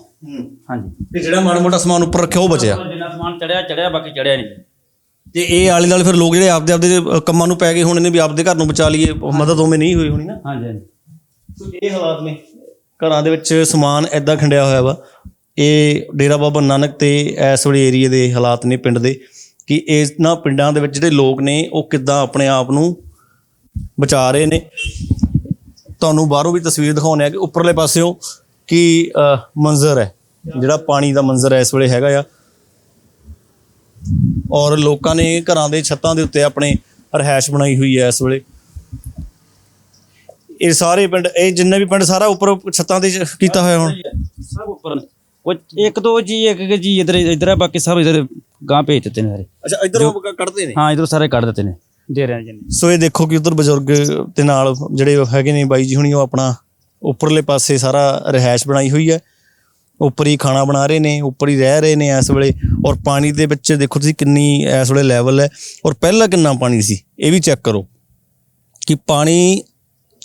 ਹਾਂਜੀ। ਤੇ ਜਿਹੜਾ ਮਾੜਾ ਮੋਟਾ ਸਮਾਨ ਉੱਪਰ ਰੱਖਿਆ ਉਹ ਬਚਿਆ? ਜਿੰਨਾ ਸਮਾਨ ਚੜਿਆ ਚੜਿਆ ਬਾਕੀ ਚੜਿਆ ਨਹੀਂ। ਤੇ ਇਹ ਆਲੇ ਦੁਆਲੇ ਫਿਰ ਲੋਕ ਜਿਹੜੇ ਆਪਦੇ ਆਪਦੇ ਕੰਮਾਂ ਨੂੰ ਪੈ ਗਏ ਹੋਣੇ ਨੇ ਵੀ ਆਪਦੇ ਘਰ ਨੂੰ ਬਚਾ ਲਈਏ ਮਦਦ ਉਵੇਂ ਨਹੀਂ ਹੋਈ ਹੋਣੀ ਨਾ। ਹਾਂਜੀ ਹਾਂਜੀ। ਸੋ ਇਹ ਹਾਲਾਤ ਨੇ। ਘਰਾਂ ਦੇ ਵਿੱਚ ਸਮਾਨ ਐਦਾਂ ਖੰਡਿਆ ਹੋਇਆ ਵਾ। ਇਹ ਡੇਰਾ ਬਾਬਾ ਨਾਨਕ ਤੇ ਇਸ ਵੇਲੇ ਏਰੀਆ ਦੇ ਹਾਲਾਤ ਨੇ ਪਿੰਡ ਦੇ, ਕਿ ਇਹਨਾਂ ਪਿੰਡਾਂ ਦੇ ਵਿੱਚ ਜਿਹੜੇ ਲੋਕ ਨੇ, ਉਹ ਕਿੱਦਾਂ ਆਪਣੇ ਆਪ ਨੂੰ ਬਚਾ ਰਹੇ ਨੇ। ਤੁਹਾਨੂੰ ਬਾਹਰੋਂ ਵੀ ਤਸਵੀਰ ਦਿਖਾਉਣੇ ਆ ਕਿ ਉੱਪਰਲੇ ਪਾਸਿਓ ਕੀ ਮੰਜ਼ਰ ਹੈ, ਜਿਹੜਾ ਪਾਣੀ ਦਾ ਮੰਜ਼ਰ ਹੈ ਇਸ ਵੇਲੇ ਹੈਗਾ ਆ। ਔਰ ਲੋਕਾਂ ਨੇ ਘਰਾਂ ਦੇ ਛੱਤਾਂ ਦੇ ਉੱਤੇ ਆਪਣੇ ਰਹਿائش ਬਣਾਈ ਹੋਈ ਹੈ ਇਸ ਵੇਲੇ। ਇਹ ਸਾਰੇ ਪਿੰਡ, ਇਹ ਜਿੰਨੇ ਵੀ ਪਿੰਡ ਸਾਰਾ ਉੱਪਰ ਛੱਤਾਂ ਤੇ ਕੀਤਾ ਹੋਇਆ ਹੁਣ? ਸਭ ਉੱਪਰ ਉਹ ਇੱਕ ਦੋ ਜੀ ਇੱਕ ਇੱਕ ਜੀ ਇਧਰ ਇਧਰ ਆ ਬਾਕੀ ਸਭ ਇਧਰ ਗਾਂ ਭੇਜ ਦਿੱਤੇ ਨੇ ਸਾਰੇ। ਅੱਛਾ ਇਧਰੋਂ ਕੱਢਦੇ ਨੇ? ਹਾਂ ਇਧਰ ਸਾਰੇ ਕੱਢ ਦਿੱਤੇ ਨੇ। ਦੇ ਰਹੇ ਜਿੰਨੇ ਸੋ ਇਹ ਦੇਖੋ ਕਿ ਉਧਰ ਬਜ਼ੁਰਗ ਦੇ ਨਾਲ ਜਿਹੜੇ ਹੈਗੇ ਨੇ ਬਾਈ ਜੀ ਹੁਣੀ ਉਹ ਆਪਣਾ ਉੱਪਰਲੇ ਪਾਸੇ ਸਾਰਾ ਰਿਹਾਇਸ਼ ਬਣਾਈ ਹੋਈ ਹੈ। ਉੱਪਰ ਹੀ ਖਾਣਾ ਬਣਾ ਰਹੇ ਨੇ ਉੱਪਰ ਹੀ ਰਹਿ ਰਹੇ ਨੇ ਇਸ ਵੇਲੇ। ਔਰ ਪਾਣੀ ਦੇ ਵਿੱਚ ਦੇਖੋ ਤੁਸੀਂ ਕਿੰਨੀ ਇਸ ਵੇਲੇ ਲੈਵਲ ਹੈ। ਔਰ ਪਹਿਲਾਂ ਕਿੰਨਾ ਪਾਣੀ ਸੀ ਇਹ ਵੀ ਚੈੱਕ ਕਰੋ। ਕਿ ਪਾਣੀ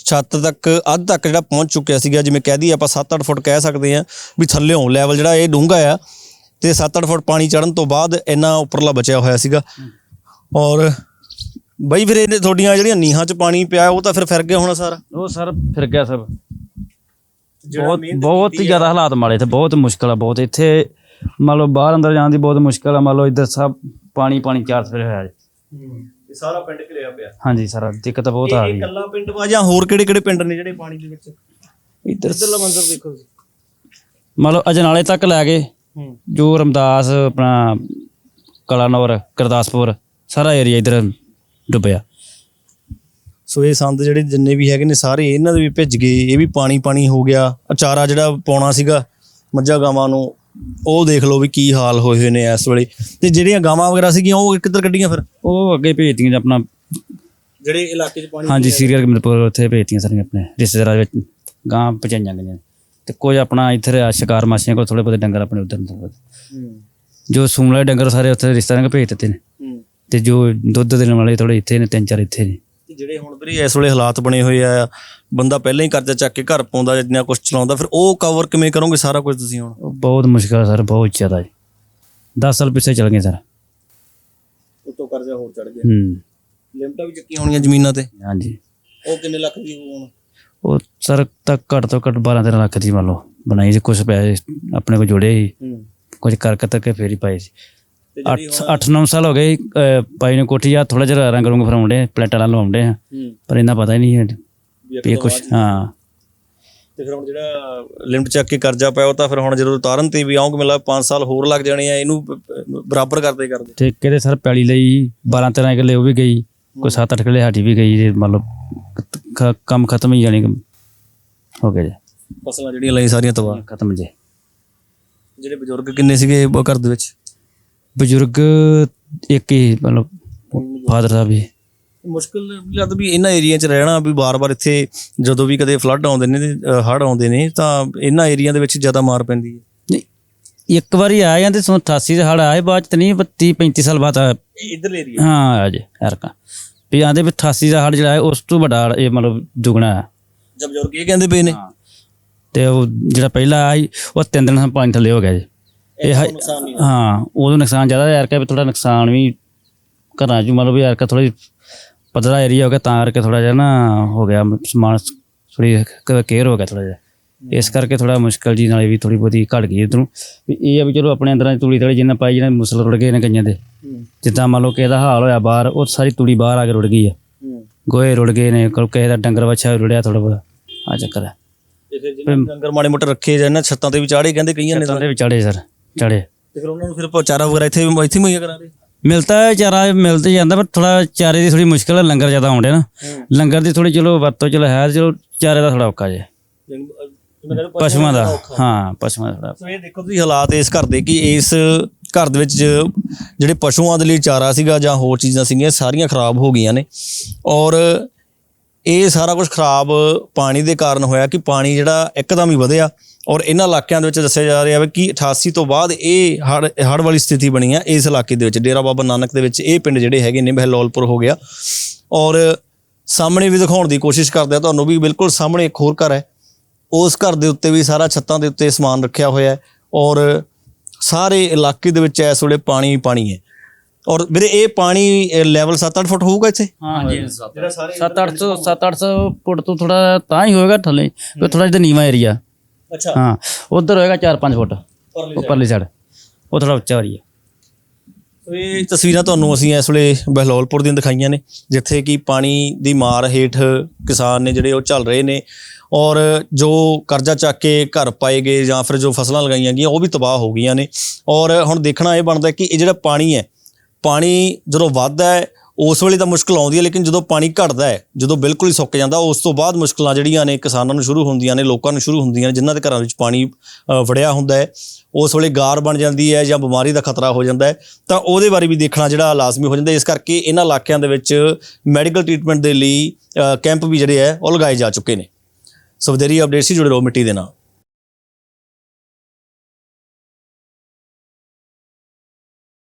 ਛੱਤ ਤੱਕ ਅੱਧ ਤੱਕ ਜਿਹੜਾ ਪਹੁੰਚ ਚੁੱਕਿਆ ਸੀਗਾ ਜਿਵੇਂ ਕਹਿ ਦਈਏ ਆਪਾਂ 7-8 ਫੁੱਟ ਕਹਿ ਸਕਦੇ ਆ ਵੀ ਥੱਲੇੋਂ ਲੈਵਲ ਜਿਹੜਾ ਇਹ ਡੂੰਘਾ ਆ ਤੇ 7-8 ਫੁੱਟ ਪਾਣੀ ਚੜਨ ਤੋਂ ਬਾਅਦ ਇੰਨਾ ਉੱਪਰਲਾ ਬਚਿਆ ਹੋਇਆ ਸੀਗਾ। ਔਰ ਬਈ ਫਿਰ ਇਹਨੇ ਤੁਹਾਡੀਆਂ ਜਿਹੜੀਆਂ ਨੀਹਾਂ 'ਚ ਪਾਣੀ ਪਿਆ ਉਹ ਤਾਂ ਫਿਰ ਫਿਰ ਗਿਆ ਹੋਣਾ ਸਾਰਾ? ਉਹ ਸਰ ਫਿਰ ਗਿਆ ਸਭ ਬਹੁਤ ਬਹੁਤ ਹੀ ਜ਼ਿਆਦਾ ਹਾਲਾਤ ਮਾੜੇ ਤੇ ਬਹੁਤ ਮੁਸ਼ਕਲ ਆ ਬਹੁਤ ਇੱਥੇ ਮੰਨ ਲਓ ਬਾਹਰ ਅੰਦਰ ਜਾਣ ਦੀ ਬਹੁਤ ਮੁਸ਼ਕਲ ਆ ਮੰਨ ਲਓ ਇੱਧਰ ਸਭ ਪਾਣੀ ਪਾਣੀ ਚਾਰ ਸਵੇਰੇ ਹੋਇਆ ਜੀ। ਇਹ ਸਾਰਾ ਪਿੰਡ ਘਿਰਿਆ ਪਿਆ। ਹਾਂਜੀ ਸਰ ਦਿੱਕਤ ਬਹੁਤ ਆ ਇਹ ਰਹੀ ਹੈ। ਇਕੱਲਾ ਪਿੰਡ ਵਾ ਜਾਂ ਹੋਰ ਕਿਹੜੇ ਕਿਹੜੇ ਪਿੰਡ ਨੇ ਜਿਹੜੇ ਪਾਣੀ ਦੇ ਵਿੱਚ? ਇੱਧਰ ਇੱਧਰਲਾ ਮੰਜ਼ਰ ਦੇਖੋ ਤੁਸੀਂ। ਮੰਨ ਲਓ ਅਜਨਾਲੇ ਤੱਕ ਲੈ ਗਏ। ਹੂੰ। ਜੋ ਰਮਦਾਸ ਆਪਣਾ ਕਲਾਨੌਰ ਗੁਰਦਾਸਪੁਰ ਸਾਰਾ ਏਰੀਆ ਇੱਧਰ ਡੁੱਬਿਆ। ਸੋ ਇਹ ਸੰਦ ਜਿਹੜੇ ਜਿੰਨੇ ਵੀ ਹੈਗੇ ਨੇ ਸਾਰੇ ਇਹਨਾਂ ਦੇ ਵੀ ਭਿੱਜ ਗਏ। ਇਹ ਵੀ ਪਾਣੀ ਪਾਣੀ ਹੋ ਗਿਆ। ਅਚਾਰਾ ਜਿਹੜਾ ਪਾਉਣਾ ਸੀਗਾ ਮੱਝਾਂ ਗਾਵਾਂ ਨੂੰ ਉਹ ਦੇਖ ਲਓ ਵੀ ਕੀ ਹਾਲ ਹੋਏ ਹੋਏ ਨੇ ਇਸ ਵੇਲੇ। ਤੇ ਜਿਹੜੀਆਂ ਗਾਵਾਂ ਵਗੈਰਾ ਸੀਗੀਆਂ ਉਹ ਕਿੱਧਰ ਕੱਢੀਆਂ ਫਿਰ? ਉਹ ਅੱਗੇ ਭੇਜਤੀਆਂ ਜੀ ਆਪਣਾ। ਜਿਹੜੇ ਇਲਾਕੇ 'ਚ ਪਾਣੀ ਹਾਂਜੀ ਸੀਰੀਅਲ ਕਮਿਲਪੁਰ ਉੱਥੇ ਭੇਜਤੀਆਂ ਸਾਰੀਆਂ ਆਪਣੇ ਰਿਸ਼ਤੇਦਾਰਾਂ ਵਿੱਚ। ਗਾਂ ਪਹੁੰਚਾਈਆਂ ਗਈਆਂ। ਤੇ ਕੁਝ ਆਪਣਾ ਇੱਥੇ ਆ ਸ਼ਿਕਾਰ ਮਾਸੀਆਂ ਕੋਲ ਥੋੜੇ ਬਹੁਤੇ ਡੰਗਰ ਆਪਣੇ ਉਧਰ ਹੂੰ ਜੋ ਸੂਣ ਵਾਲੇ ਡੰਗਰ ਸਾਰੇ ਉੱਥੇ ਰਿਸ਼ਤੇਦਾਰਾਂ ਕੋਲ ਭੇਜ ਦਿੱਤੇ ਨੇ। ਹੂੰ। ਤੇ ਜੋ ਦੁੱਧ ਦੇਣ ਵਾਲੇ ਥੋੜੇ ਇੱਥੇ ਨੇ ਤਿੰਨ ਚਾਰ ਇੱਥੇ ਨੇ। ਜਿਹੜੇ ਹੁਣ ਵੀਰੇ ਇਸ ਵੇਲੇ ਹਾਲਾਤ ਬਣੇ ਹੋਏ ਆ ਬੰਦਾ ਪਹਿਲਾਂ ਹੀ ਕਰਜ਼ਾ ਚੱਕ ਕੇ ਘਰ ਪਾਉਂਦਾ ਜਿੰਨਾ ਕੁਝ ਚਲਾਉਂਦਾ ਫਿਰ ਉਹ ਕਵਰ ਕਿਵੇਂ ਕਰੋਗੇ ਸਾਰਾ ਕੁਝ ਤੁਸੀਂ ਹੁਣ? ਬਹੁਤ ਮੁਸ਼ਕਲ ਸਰ ਬਹੁਤ ਜ਼ਿਆਦਾ ਜੀ। 10 ਸਾਲ ਪਿੱਛੇ ਚਲ ਗਏ ਸਰ। ਉਤੋਂ ਕਰਜ਼ਾ ਹੋਰ ਚੜ ਗਿਆ। ਹੂੰ। ਲਿਮਟਾਂ ਵੀ ਚੱਕੀਆਂ ਹੋਣੀਆਂ ਜ਼ਮੀਨਾਂ ਤੇ? ਹਾਂਜੀ। ਉਹ ਕਿੰਨੇ ਲੱਖ ਦੀ ਹੋਣ? ਉਹ ਸਰ ਤੱਕ ਘੱਟ ਤੋਂ ਘੱਟ 12 13 ਲੱਖ ਦੀ ਮੰਨ ਲਓ। ਬਣਾਈ ਸੀ ਕੁਝ ਪੈਸੇ ਆਪਣੇ ਕੋਲ ਜੋੜੇ ਸੀ। ਹੂੰ। ਕੁਝ ਕਰ ਕਰ ਕੇ ਫੇਰ ਹੀ ਪਾਏ ਸੀ। 8 8 9 ਸਾਲ ਹੋ ਗਏ ਅਹ, ਪਾਈ ਨੂੰ ਕੋਠੀ ਆ ਥੋੜਾ ਜਿਹਾ ਰੰਗ ਰੁੰਗ ਫਰਾਉਂਦੇ ਪਲੇਟਾਂ ਨਾਲ ਲਵਾਉਂਦੇ ਆ। ਹੂੰ। ਪਰ ਇਹਨਾਂ ਪਤਾ ਹੀ ਨਹੀਂ ਹੈ ਵੀ ਇਹ ਕੁਝ ਹਾਂ। ਤੇ ਫਿਰ ਹੁਣ ਜਿਹੜਾ ਲਿਮਟ ਚੱਕ ਕੇ ਕਰਜ਼ਾ ਪਿਆ ਉਹ ਤਾਂ ਫਿਰ ਹੁਣ ਜਦੋਂ ਉਤਾਰਨ ਤੇ ਵੀ ਆਉਂਗੇ ਮਤਲਬ 5 ਸਾਲ ਹੋਰ ਲੱਗ ਜਾਣੇ ਆ ਇਹਨੂੰ ਬ- ਬ- ਬਰਾਬਰ ਕਰਦੇ ਕਰਦੇ। ਠੇਕੇ ਦੇ ਸਰ ਪੈਲੀ ਲਈ 12 13 ਕਿੱਲੇ ਉਹ ਵੀ ਗਈ ਕੋਈ 7 8 ਕਿੱਲੇ ਸਾਡੀ ਵੀ ਗਈ ਜੇ ਖ- ਕੰਮ ਖਤਮ ਹੀ ਜਾਣੀ ਕਿ ਹੋ ਗਿਆ ਜੀ। ਫਸਲਾਂ ਜਿਹੜੀਆਂ ਲਈ ਸਾਰੀਆਂ ਤਬਾਹ। ਖਤਮ ਜੇ। ਜਿਹੜੇ ਬਜ਼ੁਰਗ ਕਿੰਨੇ ਸੀਗੇ ਉਹ ਘਰ ਦੇ ਵਿੱਚ? ਬਜ਼ੁਰਗ ਇੱਕ ਹੀ ਮਤਲਬ ਫਾਦਰ ਸਾਹਿਬ ਵੀ ਮੁਸ਼ਕਲ ਜਦ ਵੀ ਇਹਨਾਂ ਏਰੀਆ 'ਚ ਰਹਿਣਾ ਵੀ ਬਾਰ-ਬਾਰ ਇੱਥੇ ਜਦੋਂ ਵੀ ਕਦੇ ਫਲੱਡ ਆਉਂਦੇ ਨੇ ਤੇ ਹੜ ਆਉਂਦੇ ਨੇ ਤਾਂ ਇਹਨਾਂ ਏਰੀਆ ਦੇ ਵਿੱਚ ਜ਼ਿਆਦਾ ਮਾਰ ਪੈਂਦੀ ਹੈ। ਨਹੀਂ, ਇੱਕ ਵਾਰੀ ਆਏ ਜਾਂਦੇ ਸੋ 88 ਦੇ ਹੜ ਆਏ ਬਾਅਦ ਚ ਨਹੀਂ 32 35 ਸਾਲ ਬਾਅਦ ਆ- ਇਧਰਲੇ ਏਰੀਆ ਹਾਂ ਆ ਜੇ ਹਰਕਾ ਵੀ ਆਂਦੇ ਵੀ 88 ਦਾ ਹੜ ਜਿਹੜਾ ਹੈ ਉਸ ਤੋਂ ਵੱਡਾ ਹੜ੍ਹ ਇਹ ਮਤਲਬ ਦੁਗਣਾ ਹੈ। ਜਦ ਬਜ਼ੁਰਗ ਇਹ ਕਹਿੰਦੇ ਪਏ ਨੇ। ਤੇ ਉਹ ਜਿਹੜਾ ਪਹਿਲਾ ਆਈ ਉਹ ਤਿੰਨ ਦਿਨ ਪਾਣੀ ਥੱਲੇ ਹੋ ਗਿਆ ਜੀ। ਇਹ ਹ- ਉਦੋਂ ਨੁਕਸਾਨ ਜ਼ਿਆਦਾ ਯਾਰ ਕਿ ਥੋੜਾ ਨੁਕਸਾਨ ਵੀ ਘਰਾਂ ਚ ਮਤਲਬ ਯਾਰ ਕਿ ਥੋੜੀ ਪਤਲਾ ਏਰੀਆ ਹੋ ਗਿਆ ਤਾਂ ਕਰਕੇ ਥੋੜਾ ਜਿਹਾ ਨਾ ਹੋ ਗਿਆ ਸਮਾਨ ਥੋੜੀ ਕੇਅਰ ਹੋ ਗਿਆ ਥੋੜਾ ਜਿਹਾ। ਇਸ ਕਰਕੇ ਥੋੜਾ ਮੁਸ਼ਕਲ ਜੀ ਨਾਲੇ ਵੀ ਥੋੜੀ ਬਹੁਤੀ ਘਟ ਗਈ ਇਧਰੋਂ। ਵੀ ਇਹ ਆ ਵੀ ਚਲੋ ਆਪਣੇ ਅੰਦਰਾਂ 'ਚ ਤੂੜੀ ਥੋੜੀ ਜਿੰਨਾ ਪਾਈ ਜਿਹਨਾਂ ਮੁਸਲ ਰੁੜ ਗਏ ਨੇ ਕਈਆਂ ਦੇ। ਜਿੱਦਾਂ ਮੰਨ ਲਓ ਕਿ ਇਹਦਾ ਹਾਲ ਹੋਇਆ ਬਾਹਰ ਉਹ ਸਾਰੀ ਤੂੜੀ ਬਾਹਰ ਆ ਕੇ ਰੁੜ ਗਈ ਆ। ਗੋਹੇ ਰੁੜ ਗਏ ਨੇ ਕੋਈ ਕਿਸੇ ਦਾ ਡੰਗਰ ਵੱਛਾ ਰੁੜਿਆ ਥੋੜਾ ਬਹੁਤਾ ਆ ਚੱਕਰ ਹੈ। ਡੰਗਰ ਮਾੜੇ ਮੋਟੇ ਰੱਖੇ ਜਾਂ ਨਾ ਛੱਤਾਂ ਤੇ ਵੀ ਚਾੜੇ ਕਹਿੰਦੇ ਕਈਆਂ ਨੇ ਤਾਂ। ਦੇ ਵਿਚਾੜੇ ਸਰ। ਚੜੇ। ਤੇ ਫਿਰ ਉਹਨਾਂ ਨੂੰ ਫਿਰ ਚਾਰਾ ਵਗੈਰਾ ਇੱਥੇ ਇੱਥੇ ਮੁਹੱਈਆ ਕਰਾ ਦੇ ਮਿਲਦਾ ਹੈ ਚਾਰਾ ਮਿਲ ਤੇ ਜਾਂਦਾ ਪਰ ਥੋੜਾ ਚਾਰੇ ਦੀ ਥੋੜੀ ਮੁਸ਼ਕਲ ਹੈ ਲੰਗਰ ਜ਼ਿਆਦਾ ਆਉਂਦੇ ਨਾ। ਲੰਗਰ ਦੀ ਥੋੜੀ ਚਲੋ ਵਰਤੋਂ ਚਲੋ ਹੈ ਚਲੋ ਚਾਰੇ ਦਾ ਥੋੜਾ ਔਖਾ ਜੇ। ਪਸ਼ੂਆਂ ਦਾ ਹਾਂ ਪਸ਼ੂਆਂ ਦਾ। ਸੋ ਇਹ ਦੇਖੋ ਤੁਸੀਂ ਹਾਲਾਤ ਇਸ ਘਰ ਦੇ ਕਿ ਇਸ ਘਰ ਦੇ ਵਿੱਚ ਜਿਹੜੇ ਪਸ਼ੂਆਂ ਦੇ ਲਈ ਚਾਰਾ ਸੀਗਾ ਜਾਂ ਹੋਰ ਚੀਜ਼ਾਂ ਸੀਗੀਆਂ ਸਾਰੀਆਂ ਖਰਾਬ ਹੋ ਗਈਆਂ ਨੇ। ਔਰ ਇਹ ਸਾਰਾ ਕੁਝ ਖਰਾਬ ਪਾਣੀ ਦੇ ਕਾਰਨ ਹੋਇਆ ਕਿ ਪਾਣੀ ਜਿਹੜਾ ਇੱਕਦਮ ਹੀ ਵਧਿਆ। ਔਰ ਇਹਨਾਂ ਇਲਾਕਿਆਂ ਦੇ ਵਿੱਚ ਦੱਸਿਆ ਜਾ ਰਿਹਾ ਹੈ ਕਿ 88 ਤੋਂ ਬਾਅਦ ਇਹ ਹੜ ਹੜ ਵਾਲੀ ਸਥਿਤੀ ਬਣੀ ਆ ਇਸ ਇਲਾਕੇ ਦੇ ਵਿੱਚ। ਡੇਰਾ ਬਾਬਾ ਨਾਨਕ ਦੇ ਵਿੱਚ ਇਹ ਪਿੰਡ ਜਿਹੜੇ ਹੈਗੇ ਨੇ ਬਹਿਲੋਲਪੁਰ ਹੋ ਗਿਆ। ਔਰ ਸਾਹਮਣੇ ਵੀ ਦਿਖਾਉਣ ਦੀ ਕੋਸ਼ਿਸ਼ ਕਰਦੇ ਆ ਤੁਹਾਨੂੰ ਵੀ ਬਿਲਕੁਲ ਸਾਹਮਣੇ ਇੱਕ ਹੋਰ ਘਰ ਹੈ। ਉਸ ਘਰ ਦੇ ਉੱਤੇ ਵੀ ਸਾਰਾ ਛੱਤਾਂ ਦੇ ਉੱਤੇ ਸਮਾਨ ਰੱਖਿਆ ਹੋਇਆ ਹੈ ਔਰ ਸਾਰੇ ਇਲਾਕੇ ਦੇ ਵਿੱਚ ਇਸ ਵੇਲੇ ਪਾਣੀ ਹੀ ਪਾਣੀ ਹੈ। ਔਰ ਵੀਰੇ ਇਹ ਪਾਣੀ ਲੈਵਲ 7-8 ਫੁੱਟ ਹੋਊਗਾ ਇੱਥੇ? ਹਾਂਜੀ 7-800 7-800 ਫੁੱਟ ਤੋਂ ਥੋੜਾ ਤਾਂ ਹੀ ਹੋਏਗਾ ਥੱਲੇ ਕਿ ਥੋੜਾ ਜਿਹਾ ਨੀਵਾ ਏਰੀਆ ਅੱਛਾ। ਹਾਂ ਉਧਰ ਹੋਏਗਾ 4-5 ਫੁੱਟ। ਉੱਪਰਲੀ ਸਾਈਡ ਉਹ ਥੋੜਾ ਉੱਚਾ ਏਰੀਆ ਸੋ ਇਹ ਤਸਵੀਰਾਂ ਤੁਹਾਨੂੰ ਅਸੀਂ ਇਸ ਵੇਲੇ ਬਹਿਲੋਲਪੁਰ ਦੀਆਂ ਦਿਖਾਈਆਂ ਨੇ ਜਿੱਥੇ ਕਿ ਪਾਣੀ ਦੀ ਮਾਰ ਹੇਠ ਕਿਸਾਨ ਨੇ ਜਿਹੜੇ ਉਹ ਚੱਲ ਰਹੇ ਨੇ ਔਰ ਜੋ ਕਰਜ਼ਾ ਚੱਕ ਕੇ ਘਰ ਪਾਏ ਗਏ ਜਾਂ ਫਿਰ ਜੋ ਫਸਲਾਂ ਲਗਾਈਆਂ ਗਈਆਂ ਉਹ ਵੀ ਤਬਾਹ ਹੋ ਗਈਆਂ ਨੇ। ਔਰ ਹੁਣ ਦੇਖਣਾ ਇਹ ਬਣਦਾ ਕਿ ਇਹ ਜਿਹੜਾ ਪਾਣੀ ਹੈ ਪਾਣੀ ਜਦੋਂ ਵੱਧਦਾ ਹੈ ਉਸ ਵੇਲੇ ਤਾਂ ਮੁਸ਼ਕਲ ਆਉਂਦੀ ਹੈ, ਲੇਕਿਨ ਜਦੋਂ ਪਾਣੀ ਘਟਦਾ ਹੈ, ਜਦੋਂ ਬਿਲਕੁਲ ਹੀ ਸੁੱਕ ਜਾਂਦਾ, ਉਸ ਤੋਂ ਬਾਅਦ ਮੁਸ਼ਕਲਾਂ ਜਿਹੜੀਆਂ ਨੇ ਕਿਸਾਨਾਂ ਨੂੰ ਸ਼ੁਰੂ ਹੁੰਦੀਆਂ ਨੇ, ਲੋਕਾਂ ਨੂੰ ਸ਼ੁਰੂ ਹੁੰਦੀਆਂ ਨੇ, ਜਿਨ੍ਹਾਂ ਦੇ ਘਰਾਂ ਵਿੱਚ ਪਾਣੀ ਵੜਿਆ ਹੁੰਦਾ ਹੈ, ਉਸ ਵੇਲੇ ਗਾਰ ਬਣ ਜਾਂਦੀ ਹੈ ਜਾਂ ਬਿਮਾਰੀ ਦਾ ਖਤਰਾ ਹੋ ਜਾਂਦਾ ਹੈ, ਤਾਂ ਉਹਦੇ ਬਾਰੇ ਵੀ ਦੇਖਣਾ ਜਿਹੜਾ ਲਾਜ਼ਮੀ ਹੋ ਜਾਂਦਾ ਇਸ ਕਰਕੇ ਇਹਨਾਂ ਇਲਾਕਿਆਂ ਦੇ ਵਿੱਚ ਮੈਡੀਕਲ ਟ੍ਰੀਟਮੈਂਟ ਦੇ ਲਈ ਕੈਂਪ ਵੀ ਜਿਹੜੇ ਹੈ, ਉਹ ਲਗਾਏ ਜਾ ਚੁੱਕੇ ਨੇ। ਸੋ ਵਧੇਰੀ ਅਪਡੇਟ ਸੀ, ਜੁੜੇ ਰਹੋ ਮਿੱਟੀ ਦੇ ਨਾਲ।